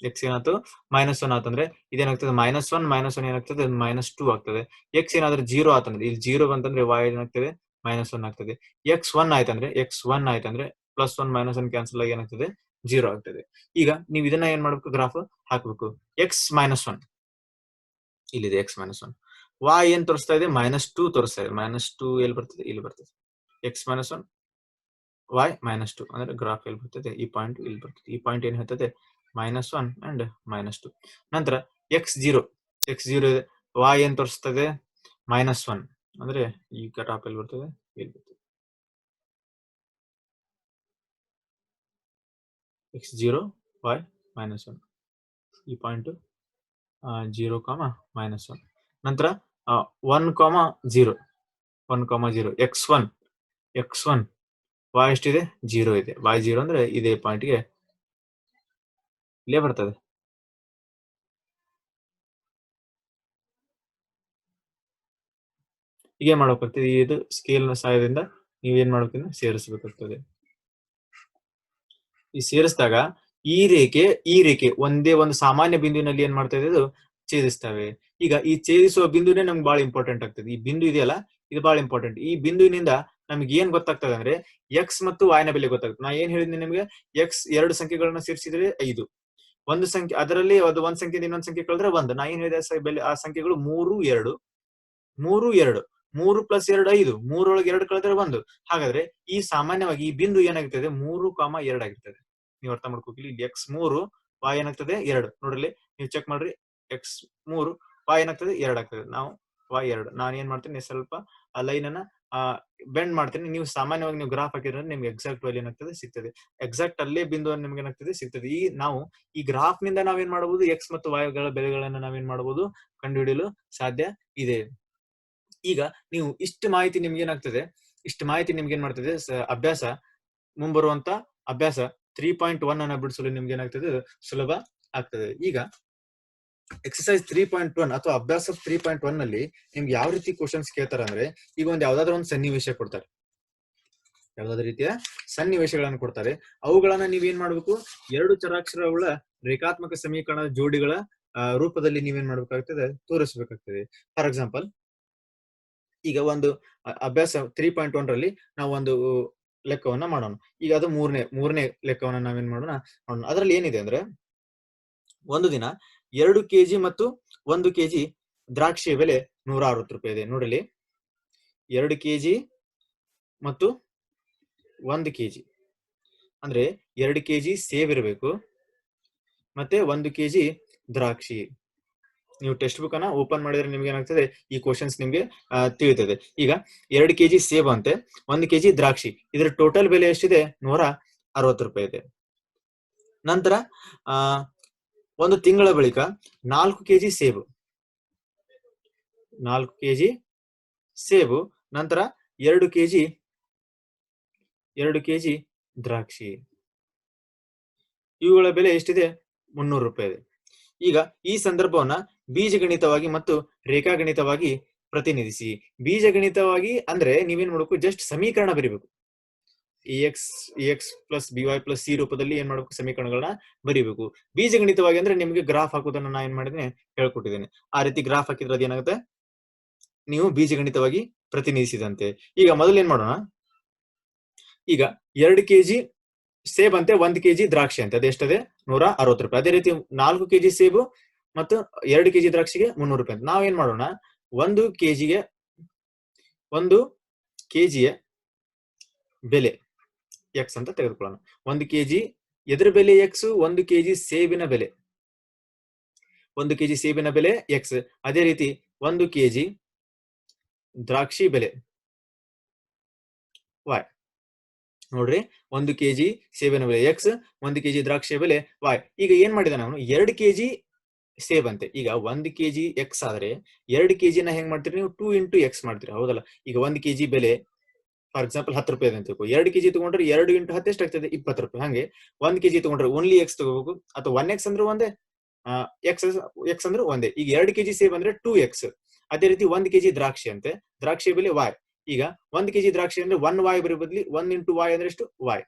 ಎಕ್ಸ್ ಏನಾಯ್ತು? ಮೈನಸ್ ಒನ್ ಆತಂದ್ರೆ ಇದೇನಾಗ್ತದೆ? ಮೈನಸ್ ಒನ್ ಮೈನಸ್ ಒನ್ ಏನಾಗ್ತದೆ? ಮೈನಸ್ ಟೂ ಆಗ್ತದೆ. ಎಕ್ಸ್ ಏನಾದ್ರೂ ಜೀರೋ ಆತಂದ್ರೆ, ಇಲ್ಲಿ ಜೀರೋ ಬಂತಂದ್ರೆ ವೈ ಏನಾಗ್ತದೆ? ಮೈನಸ್ ಒನ್ ಆಗ್ತದೆ. ಎಕ್ಸ್ ಒನ್ ಆಯ್ತಂದ್ರೆ ಎಕ್ಸ್ ಒನ್ ಆಯ್ತಂದ್ರೆ plus one minus one cancel ಆಗಿ ಏನಾಗ್ತದೆ? ಜೀರೋ ಆಗ್ತದೆ. ಈಗ ನೀವು ಇದನ್ನ ಏನ್ ಮಾಡ್ಬೇಕು? ಗ್ರಾಫ್ ಹಾಕ್ಬೇಕು. ಎಕ್ಸ್ ಮೈನಸ್ ಒನ್ ಇಲ್ಲಿದೆ ಎಕ್ಸ್ ಮೈನಸ್ ಒನ್ ವಾಯ್ ಏನ್ ತೋರಿಸ್ತಾ ಇದೆ? ಮೈನಸ್ ಟೂ ತೋರಿಸ್ತಾ ಇದೆ. ಮೈನಸ್ ಟೂ ಎಲ್ಲಿ ಬರ್ತದೆ? ಇಲ್ಲಿ ಬರ್ತದೆ. X minus one Y minus two ಅಂದ್ರೆ ಗ್ರಾಫ್ ಎಲ್ಲಿ ಬರ್ತದೆ? ಈ ಪಾಯಿಂಟ್ ಇಲ್ಲಿ ಬರ್ತದೆ. ಈ ಪಾಯಿಂಟ್ ಏನ್ ಹೇಳ್ತದೆ? Minus one and minus two ನಂತರ X zero X zero Y ಏನ್ ತೋರಿಸ್ತದೆ? ಮೈನಸ್ ಒನ್ ಅಂದ್ರೆ ಈ ಕಟಾಪ್ ಎಲ್ಲಿ ಬರ್ತದೆ? ಇಲ್ಲಿ ಬರ್ತದೆ. X zero Y minus one ಈ point zero comma minus one ನಂತರ one comma zero one comma zero X one X one Y ಎಷ್ಟಿದೆ ಜೀರೋ ಇದೆ. ವಾಯ್ ಜೀರೋ ಅಂದ್ರೆ ಇದೇ ಪಾಯಿಂಟ್ಗೆ ಇಲ್ಲೇ ಬರ್ತದೆ. ಹೀಗೆ ಮಾಡ್ಬೇಕಾಗ್ತದೆ ಇದು ಸ್ಕೇಲ್ನ ಸಹಾಯದಿಂದ ನೀವೇನ್ ಮಾಡ್ಬೇಕಂದ್ರೆ ಸೇರಿಸಬೇಕಾಗ್ತದೆ. ಈ ಸೇರಿಸಿದಾಗ ಈ ರೇಖೆ ಈ ರೇಖೆ ಒಂದೇ ಒಂದು ಸಾಮಾನ್ಯ ಬಿಂದುವಿನಲ್ಲಿ ಏನ್ ಮಾಡ್ತಾ ಇದೆ? ಇದು ಛೇದಿಸ್ತವೆ. ಈಗ ಈ ಛೇದಿಸುವ ಬಿಂದುನೇ ನಮ್ಗೆ ಬಹಳ ಇಂಪಾರ್ಟೆಂಟ್ ಆಗ್ತದೆ. ಈ ಬಿಂದು ಇದೆಯಲ್ಲ? ಇದು ಬಹಳ ಇಂಪಾರ್ಟೆಂಟ್ ಈ ಬಿಂದುವಿನಿಂದ ನಮ್ಗೆ ಏನ್ ಗೊತ್ತಾಗ್ತದೆ ಅಂದ್ರೆ ಎಕ್ಸ್ ಮತ್ತು ವಾಯ್ನ ಬೆಲೆ ಗೊತ್ತಾಗ್ತದೆ ನಾ ಏನ್ ಹೇಳಿದ್ನಿ ನಿಮ್ಗೆ? ಎಕ್ಸ್ ಎರಡು ಸಂಖ್ಯೆಗಳನ್ನ ಸೇರಿಸಿದ್ರೆ ಐದು. ಒಂದು ಸಂಖ್ಯೆ, ಅದರಲ್ಲಿ ಅದು ಒಂದ್ ಸಂಖ್ಯೆ ಇನ್ನೊಂದ್ ಸಂಖ್ಯೆ ಕಳೆದ್ರೆ ಒಂದು. ನಾ ಏನ್ ಹೇಳಿದೆ? ಆ ಸಂಖ್ಯೆಗಳು ಮೂರು, ಎರಡು. ಮೂರು ಎರಡು. ಮೂರು ಪ್ಲಸ್ ಎರಡು, ಐದು. ಮೂರೊಳಗೆ ಎರಡು ಕಳೆದ್ರೆ ಒಂದು. ಹಾಗಾದ್ರೆ ಈ ಸಾಮಾನ್ಯವಾಗಿ ಈ ಬಿಂದು ಏನಾಗ್ತದೆ? ಮೂರು ಕಾಮ ಎರಡು ಆಗಿರ್ತದೆ. ನೀವು ಅರ್ಥ ಮಾಡ್ಕೋಕಿಲ್ಲ ಇಲ್ಲಿ ಎಕ್ಸ್ ಮೂರು ವಾಯ್ ಏನಾಗ್ತದೆ? ಎರಡು. ನೋಡ್ರಿ ನೀವು ಚೆಕ್ ಮಾಡ್ರಿ. ಎಕ್ಸ್ ಮೂರು ವಾಯ್ ಏನಾಗ್ತದೆ? ಎರಡು ಆಗ್ತದೆ. ನಾವು ವಾಯ್ ಎರಡು. ನಾನು ಏನ್ ಮಾಡ್ತೀನಿ? ಸ್ವಲ್ಪ ಆ ಲೈನ್ ಅನ್ನ ಬೆಂಡ್ ಮಾಡ್ತೀನಿ. ನೀವು ಸಾಮಾನ್ಯವಾಗಿ ನೀವು ಗ್ರಾಫ್ ಹಾಕಿದ್ರೆ ನಿಮ್ಗೆ ಎಕ್ಸಾಕ್ಟ್ ವ್ಯಾಲ್ಯೂ ಏನಾಗ್ತದೆ? ಸಿಗ್ತದೆ. ಎಕ್ಸಾಕ್ಟ್ ಅಲ್ಲೇ ಬಿಂದು ನಿಮ್ಗೆ ಏನಾಗ್ತದೆ? ಸಿಗ್ತದೆ. ಈ ನಾವು ಈ ಗ್ರಾಫ್ನಿಂದ ನಾವೇನ್ ಮಾಡಬಹುದು ಎಕ್ಸ್ ಮತ್ತು ವಾಯುಗಳ ಬೆಲೆಗಳನ್ನ ನಾವೇನ್ ಮಾಡಬಹುದು ಕಂಡುಹಿಡಿಯಲು ಸಾಧ್ಯ ಇದೆ. ಈಗ ನೀವು ಇಷ್ಟು ಮಾಹಿತಿ ನಿಮ್ಗೆ ಏನಾಗ್ತದೆ? ಇಷ್ಟು ಮಾಹಿತಿ ನಿಮ್ಗೆ ಏನ್ ಮಾಡ್ತದೆ? ಅಭ್ಯಾಸ ಮುಂಬರುವಂತ ಅಭ್ಯಾಸ ತ್ರೀ ಪಾಯಿಂಟ್ ಒನ್ ಅನ್ನ ಬಿಡಿಸಲು ನಿಮ್ಗೆ ಏನಾಗ್ತದೆ? ಸುಲಭ ಆಗ್ತದೆ. ಈಗ ಎಕ್ಸರ್ಸೈಸ್ ತ್ರೀ ಪಾಯಿಂಟ್ ಒನ್ ಅಥವಾ ಅಭ್ಯಾಸ ತ್ರೀ ಪಾಯಿಂಟ್ ಒನ್ ಅಲ್ಲಿ ನಿಮ್ಗೆ ಯಾವ ರೀತಿ ಕ್ವಶನ್ಸ್ ಕೇಳ್ತಾರೆ ಅಂದ್ರೆ, ಈಗ ಒಂದ್ ಯಾವ್ದಾದ್ರು ಒಂದು ಸನ್ನಿವೇಶ ಕೊಡ್ತಾರೆ. ಯಾವ್ದಾದ್ರು ರೀತಿಯ ಸನ್ನಿವೇಶಗಳನ್ನು ಕೊಡ್ತಾರೆ. ಅವುಗಳನ್ನ ನೀವೇನ್ ಮಾಡ್ಬೇಕು? ಎರಡು ಚರಾಕ್ಷರಗಳ ರೇಖಾತ್ಮಕ ಸಮೀಕರಣದ ಜೋಡಿಗಳ ರೂಪದಲ್ಲಿ ನೀವೇನ್ ಮಾಡ್ಬೇಕಾಗ್ತದೆ? ತೋರಿಸ್ಬೇಕಾಗ್ತದೆ. ಫಾರ್ ಎಕ್ಸಾಂಪಲ್ ಈಗ ಒಂದು ಅಭ್ಯಾಸ ತ್ರೀ ಪಾಯಿಂಟ್ ಒನ್ ರಲ್ಲಿ ನಾವು ಒಂದು ಲೆಕ್ಕವನ್ನ ಮಾಡೋಣ. ಈಗ ಅದು ಮೂರನೇ ಮೂರನೇ ಲೆಕ್ಕವನ್ನ ನಾವೇನ್ ಮಾಡೋಣ? ಮಾಡೋಣ. ಅದರಲ್ಲಿ ಏನಿದೆ ಅಂದ್ರೆ, ಒಂದು ದಿನ ಎರಡು ಕೆಜಿ ಮತ್ತು ಒಂದು ಕೆಜಿ ದ್ರಾಕ್ಷಿಯ ಬೆಲೆ ನೂರ ಅರವತ್ತು ರೂಪಾಯಿ ಇದೆ. ನೋಡಲಿ. ಎರಡು ಕೆಜಿ ಮತ್ತು ಒಂದು ಕೆಜಿ. ಅಂದ್ರೆ ಎರಡು ಕೆಜಿ ಸೇವ್ ಇರಬೇಕು ಮತ್ತೆ ಒಂದು ಕೆಜಿ ದ್ರಾಕ್ಷಿ. ನೀವು ಟೆಕ್ಸ್ಟ್ ಬುಕ್ ಅನ್ನ ಓಪನ್ ಮಾಡಿದ್ರೆ ನಿಮ್ಗೆ ಏನಾಗ್ತದೆ? ಈ ಕ್ವಶನ್ಸ್ ನಿಮ್ಗೆ ತಿಳಿತದೆ. ಈಗ ಎರಡು ಕೆಜಿ ಸೇಬ್ ಅಂತೆ, ಒಂದು ಕೆಜಿ ದ್ರಾಕ್ಷಿ. ಇದರ ಟೋಟಲ್ ಬೆಲೆ ಎಷ್ಟಿದೆ? ನೂರ ಅರವತ್ತು ರೂಪಾಯಿ ಇದೆ. ನಂತರ, ಆ ಒಂದು ತಿಂಗಳ ಬಳಿಕ ನಾಲ್ಕು ಕೆಜಿ ಸೇಬು. ನಾಲ್ಕು ಕೆಜಿ ಸೇಬು, ನಂತರ ಎರಡು ಕೆಜಿ ಎರಡು ಕೆಜಿ ದ್ರಾಕ್ಷಿ. ಇವುಗಳ ಬೆಲೆ ಎಷ್ಟಿದೆ? ಮುನ್ನೂರು ರೂಪಾಯಿ ಇದೆ. ಈಗ ಈ ಸಂದರ್ಭವನ್ನ ಬೀಜಗಣಿತವಾಗಿ ಮತ್ತು ರೇಖಾಗಣಿತವಾಗಿ ಪ್ರತಿನಿಧಿಸಿ. ಬೀಜಗಣಿತವಾಗಿ ಅಂದ್ರೆ ನೀವೇನ್ ಮಾಡಬೇಕು? ಜಸ್ಟ್ ಸಮೀಕರಣ ಬರಿಬೇಕು. X X plus B Y plus C ರೂಪದಲ್ಲಿ ಏನ್ ಮಾಡಬೇಕು? ಸಮೀಕರಣಗಳನ್ನ ಬರಿಬೇಕು. ಬೀಜಗಣಿತವಾಗಿ ಅಂದ್ರೆ ನಿಮಗೆ ಗ್ರಾಫ್ ಹಾಕೋದನ್ನ ನಾ ಏನ್ ಮಾಡಿದ್ರೆ ಹೇಳ್ಕೊಟ್ಟಿದ್ದೇನೆ. ಆ ರೀತಿ ಗ್ರಾಫ್ ಹಾಕಿದ್ರೆ ಅದೇನಾಗುತ್ತೆ ನೀವು ಬೀಜಗಣಿತವಾಗಿ ಪ್ರತಿನಿಧಿಸಿದಂತೆ. ಈಗ ಮೊದಲು ಏನ್ ಮಾಡೋಣ? ಈಗ ಎರಡು ಕೆಜಿ ಸೇಬ್ ಅಂತೆ, ಒಂದ್ ಕೆಜಿ ದ್ರಾಕ್ಷಿ ಅಂತೆ. ಅದೆಷ್ಟದೆ ನೂರ ಅರವತ್ತು ರೂಪಾಯಿ. ಅದೇ ರೀತಿ ನಾಲ್ಕು ಕೆಜಿ ಸೇಬು ಮತ್ತು ಎರಡು ಕೆಜಿ ದ್ರಾಕ್ಷಿಗೆ ಮುನ್ನೂರು ರೂಪಾಯಿ ಅಂತ. ನಾವೇನ್ ಮಾಡೋಣ? ಒಂದು ಕೆಜಿಗೆ ಒಂದು ಕೆಜಿಯ ಬೆಲೆ. ಎಕ್ಸ್ ಅಂತ ತೆಗೆದುಕೊಳ್ಳೋಣ. ಒಂದು ಕೆಜಿ ಎದ್ರ ಬೆಲೆ ಎಕ್ಸ್ ಒಂದು ಕೆಜಿ ಸೇಬಿನ ಬೆಲೆ. ಒಂದು ಕೆಜಿ ಸೇಬಿನ ಬೆಲೆ ಎಕ್ಸ್ ಅದೇ ರೀತಿ ಒಂದು ಕೆಜಿ ದ್ರಾಕ್ಷಿ ಬೆಲೆ. ವಾಯ್ ನೋಡ್ರಿ, ಒಂದು ಕೆಜಿ ಸೇಬಿನ ಬೆಲೆ ಎಕ್ಸ್ ಒಂದು ಕೆಜಿ ದ್ರಾಕ್ಷಿ ಬೆಲೆ ವಾಯ್ ಈಗ ಏನ್ ಮಾಡಿದ ನಾನು? ಎರಡು ಕೆಜಿ ಸೇಬ್ ಅಂತೆ ಈಗ ಒಂದ್ ಕೆಜಿ ಎಕ್ಸ್ ಆದ್ರೆ ಎರಡು ಕೆಜಿನ ಹೆಂಗ್ ಮಾಡ್ತೀರಿ ನೀವು? ಟೂ ಇಂಟು ಎಕ್ಸ್ ಮಾಡ್ತೀರಿ. ಹೌದಲ್ಲ? ಈಗ ಒಂದ್ ಕೆಜಿ ಬೆಲೆ ಫಾರ್ ಎಕ್ಸಾಂಪಲ್ ಹತ್ತು ರೂಪಾಯಿ ಅಂತ ತಿಳ್ಕೊ. ಎರಡು ಕೆಜಿ ತಗೊಂಡ್ರೆ ಎರಡು ಇಂಟು ಹತ್ತು ಎಷ್ಟಾಗ್ತದೆ ಇಪ್ಪತ್ತು ರೂಪಾಯಿ. ಹಂಗೆ ಒಂದ್ ಕೆಜಿ ತಗೊಂಡ್ರೆ ಓನ್ಲಿ ಎಕ್ಸ್ ತಗೋಬೇಕು. ಅಥವಾ ಒನ್ ಎಕ್ಸ್ ಅಂದ್ರೆ ಒಂದೇ? ಎಕ್ಸ್ ಎಕ್ಸ್ ಅಂದ್ರೆ ಒಂದೇ. ಈಗ ಎರಡು ಕೆಜಿ ಸೇಬ್ ಅಂದ್ರೆ ಟೂ ಎಕ್ಸ್ ಅದೇ ರೀತಿ ಒಂದ್ ಕೆಜಿ ದ್ರಾಕ್ಷಿ ಅಂತೆ. ದ್ರಾಕ್ಷಿ ಬೆಲೆ ವಾಯ್ ಈಗ ಒಂದ್ ಕೆಜಿ ದ್ರಾಕ್ಷಿ ಅಂದ್ರೆ ಒನ್ ವಾಯ್ ಬರೋ ಬದಲಿ ಒಂದ್ ಇಂಟು ವಾಯ್ ಅಂದ್ರೆ ಎಷ್ಟು? ವಾಯ್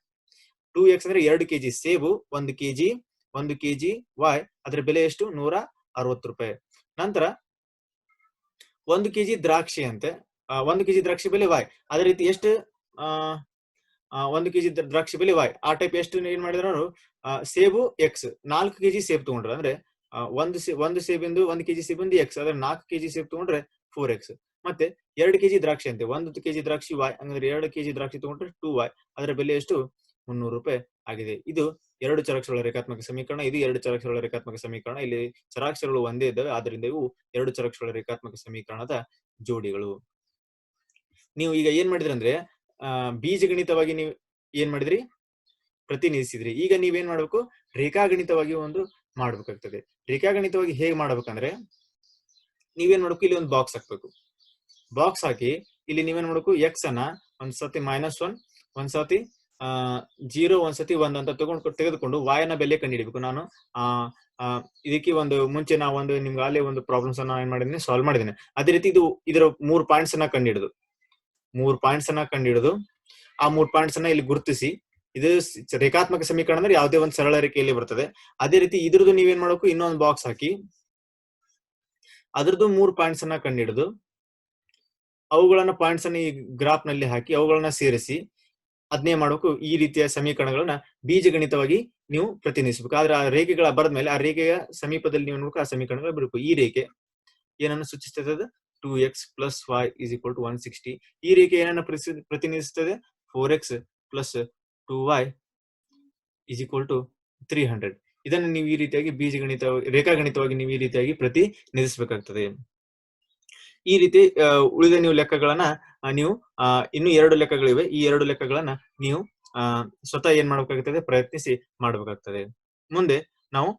ಟೂ ಎಕ್ಸ್ ಅಂದ್ರೆ ಎರಡು ಕೆಜಿ ಸೇಬು, ಒಂದು ಕೆಜಿ ಒಂದು ಕೆಜಿ ವಾಯ್ ಅದ್ರ ಬೆಲೆ ಎಷ್ಟು? ನೂರ ಅರವತ್ತು ರೂಪಾಯಿ. ನಂತರ ಒಂದು ಕೆಜಿ ದ್ರಾಕ್ಷಿ ಅಂತೆ. ಒಂದು ಕೆಜಿ ದ್ರಾಕ್ಷಿ ಬೆಲೆ ವಾಯ್ ಅದೇ ರೀತಿ ಎಷ್ಟು? ಒಂದು ಕೆಜಿ ದ್ರಾಕ್ಷಿ ಬೆಲೆ ವಾಯ್ ಆ ಟೈಪ್ ಎಷ್ಟು ಏನ್ ಮಾಡಿದ್ರು ಅವರು? ಸೇಬು ಎಕ್ಸ್ ನಾಲ್ಕು ಕೆಜಿ ಸೇಬ್ ತಗೊಂಡ್ರು. ಅಂದ್ರೆ ಒಂದು ಒಂದು ಸೇಬಿಂದು ಒಂದು ಕೆಜಿ ಸೇಬಿಂದು ಎಕ್ಸ್ ಅದ್ರ ನಾಲ್ಕು ಕೆಜಿ ಸೇಬ್ ತಗೊಂಡ್ರೆ ಫೋರ್ ಎಕ್ಸ್ ಮತ್ತೆ ಎರಡು ಕೆಜಿ ದ್ರಾಕ್ಷಿ ಅಂತೆ. ಒಂದು ಕೆಜಿ ದ್ರಾಕ್ಷಿ ವಾಯ್ ಅಂದ್ರೆ ಎರಡು ಕೆಜಿ ದ್ರಾಕ್ಷಿ ತಗೊಂಡ್ರೆ ಟೂ ವಾಯ್ ಅದರ ಬೆಲೆ ಎಷ್ಟು? ಮುನ್ನೂರು ರೂಪಾಯಿ ಆಗಿದೆ. ಇದು ಎರಡು ಚರಾಕ್ಷರಗಳ ರೇಖಾತ್ಮಕ ಸಮೀಕರಣ. ಇದು ಎರಡು ಚರಾಕ್ಷರಗಳ ರೇಖಾತ್ಮಕ ಸಮೀಕರಣ. ಇಲ್ಲಿ ಚರಾಕ್ಷರಗಳು ಒಂದೇ ಇದ್ದಾವೆ. ಆದ್ರಿಂದ ಇವು ಎರಡು ಚರಾಕ್ಷರಗಳ ರೇಖಾತ್ಮಕ ಸಮೀಕರಣದ ಜೋಡಿಗಳು. ನೀವು ಈಗ ಏನ್ ಮಾಡಿದ್ರಿ ಅಂದ್ರೆ ಬೀಜಗಣಿತವಾಗಿ ನೀವು ಏನ್ ಮಾಡಿದ್ರಿ? ಪ್ರತಿನಿಧಿಸಿದ್ರಿ. ಈಗ ನೀವೇನ್ ಮಾಡ್ಬೇಕು? ರೇಖಾಗಣಿತವಾಗಿ ಒಂದು ಮಾಡ್ಬೇಕಾಗ್ತದೆ. ರೇಖಾಗಣಿತವಾಗಿ ಹೇಗ್ ಮಾಡ್ಬೇಕಂದ್ರೆ ನೀವೇನ್ ಮಾಡ್ಬೇಕು? ಇಲ್ಲಿ ಒಂದು ಬಾಕ್ಸ್ ಹಾಕ್ಬೇಕು. ಬಾಕ್ಸ್ ಹಾಕಿ ಇಲ್ಲಿ ನೀವೇನ್ ಮಾಡ್ಬೇಕು? ಎಕ್ಸ್ ಅನ್ನ ಒಂದ್ ಸತಿ ಮೈನಸ್ ಒನ್ ಒಂದ್ ಸತಿ ಜೀರೋ ಒಂದ್ ಸತಿ ಒಂದ್ ಅಂತ ತಗೊಂಡು ತೆಗೆದುಕೊಂಡು ವಾಯನ ಬೆಲೆ ಕಂಡುಹಿಡಿಬೇಕು. ನಾನು, ಆ ಇದಕ್ಕೆ ಒಂದು ಮುಂಚೆ ನಾವು ಒಂದು ನಿಮ್ಗೆ ಅಲ್ಲೇ ಒಂದು ಪ್ರಾಬ್ಲಮ್ಸ್ ಅನ್ನ ಏನ್ ಮಾಡಿದ್ದೀನಿ ಸಾಲ್ವ್ ಮಾಡಿದ್ದೀನಿ. ಅದೇ ರೀತಿ ಇದು, ಇದರ ಮೂರು ಪಾಯಿಂಟ್ಸ್ ಅನ್ನ ಕಂಡುಹಿಡಿದು. ಮೂರ್ ಪಾಯಿಂಟ್ಸ್ ಅನ್ನ ಕಂಡುಹಿಡಿದು ಆ ಮೂರ್ ಪಾಯಿಂಟ್ಸ್ ಅನ್ನ ಇಲ್ಲಿ ಗುರುತಿಸಿ. ಇದು ರೇಖಾತ್ಮಕ ಸಮೀಕರಣ ಅಂದ್ರೆ ಯಾವುದೇ ಒಂದು ಸರಳ ರೇಖೆಯಲ್ಲಿ ಬರ್ತದೆ. ಅದೇ ರೀತಿ ಇದ್ರದ್ದು ನೀವೇನ್ ಮಾಡಬೇಕು? ಇನ್ನೊಂದು ಬಾಕ್ಸ್ ಹಾಕಿ. ಅದ್ರದ್ದು ಮೂರ್ ಪಾಯಿಂಟ್ಸ್ ಅನ್ನ ಕಂಡುಹಿಡಿದು ಅವುಗಳನ್ನ ಪಾಯಿಂಟ್ಸ್ ಅನ್ನ ಈ ಗ್ರಾಫ್ನಲ್ಲಿ ಹಾಕಿ, ಅವುಗಳನ್ನ ಸೇರಿಸಿ. ಅದನ್ನೇ ಮಾಡಬೇಕು. ಈ ರೀತಿಯ ಸಮೀಕರಣಗಳನ್ನ ಬೀಜಗಣಿತವಾಗಿ ನೀವು ಪ್ರತಿನಿಧಿಸಬೇಕು. ಆದ್ರೆ ಆ ರೇಖೆಗಳ ಬರೆದ್ಮೇಲೆ ಆ ರೇಖೆಯ ಸಮೀಪದಲ್ಲಿ ನೀವು ನೋಡ್ಬೇಕು, ಆ ಸಮೀಕರಣಗಳು ಬರಬೇಕು ಈ ರೇಖೆ ಏನನ್ನು ಸೂಚಿಸ್ತದೆ two X plus Y is equal to one sixty ಈ ರೇಖೆ ಏನನ್ನ ಪ್ರತಿ- ಪ್ರತಿನಿಧಿಸುತ್ತದೆ? Four X plus two Y is equal to three hundred ಇದನ್ನು ನೀವು ಈ ರೀತಿಯಾಗಿ ಬೀಜಗಣಿತ, ರೇಖಾಗಣಿತವಾಗಿ ನೀವು ಈ ರೀತಿಯಾಗಿ ಪ್ರತಿನಿಧಿಸಬೇಕಾಗ್ತದೆ. ಈ ರೀತಿ ಉಳಿದ ನೀವು ಲೆಕ್ಕಗಳನ್ನ ನೀವು ಇನ್ನು ಎರಡು ಲೆಕ್ಕಗಳಿವೆ. ಈ ಎರಡು ಲೆಕ್ಕಗಳನ್ನ ನೀವು ಸ್ವತಃ ಏನ್ ಮಾಡ್ಬೇಕಾಗ್ತದೆ? ಪ್ರಯತ್ನಿಸಿ ಮಾಡಬೇಕಾಗ್ತದೆ. ಮುಂದೆ ನಾವು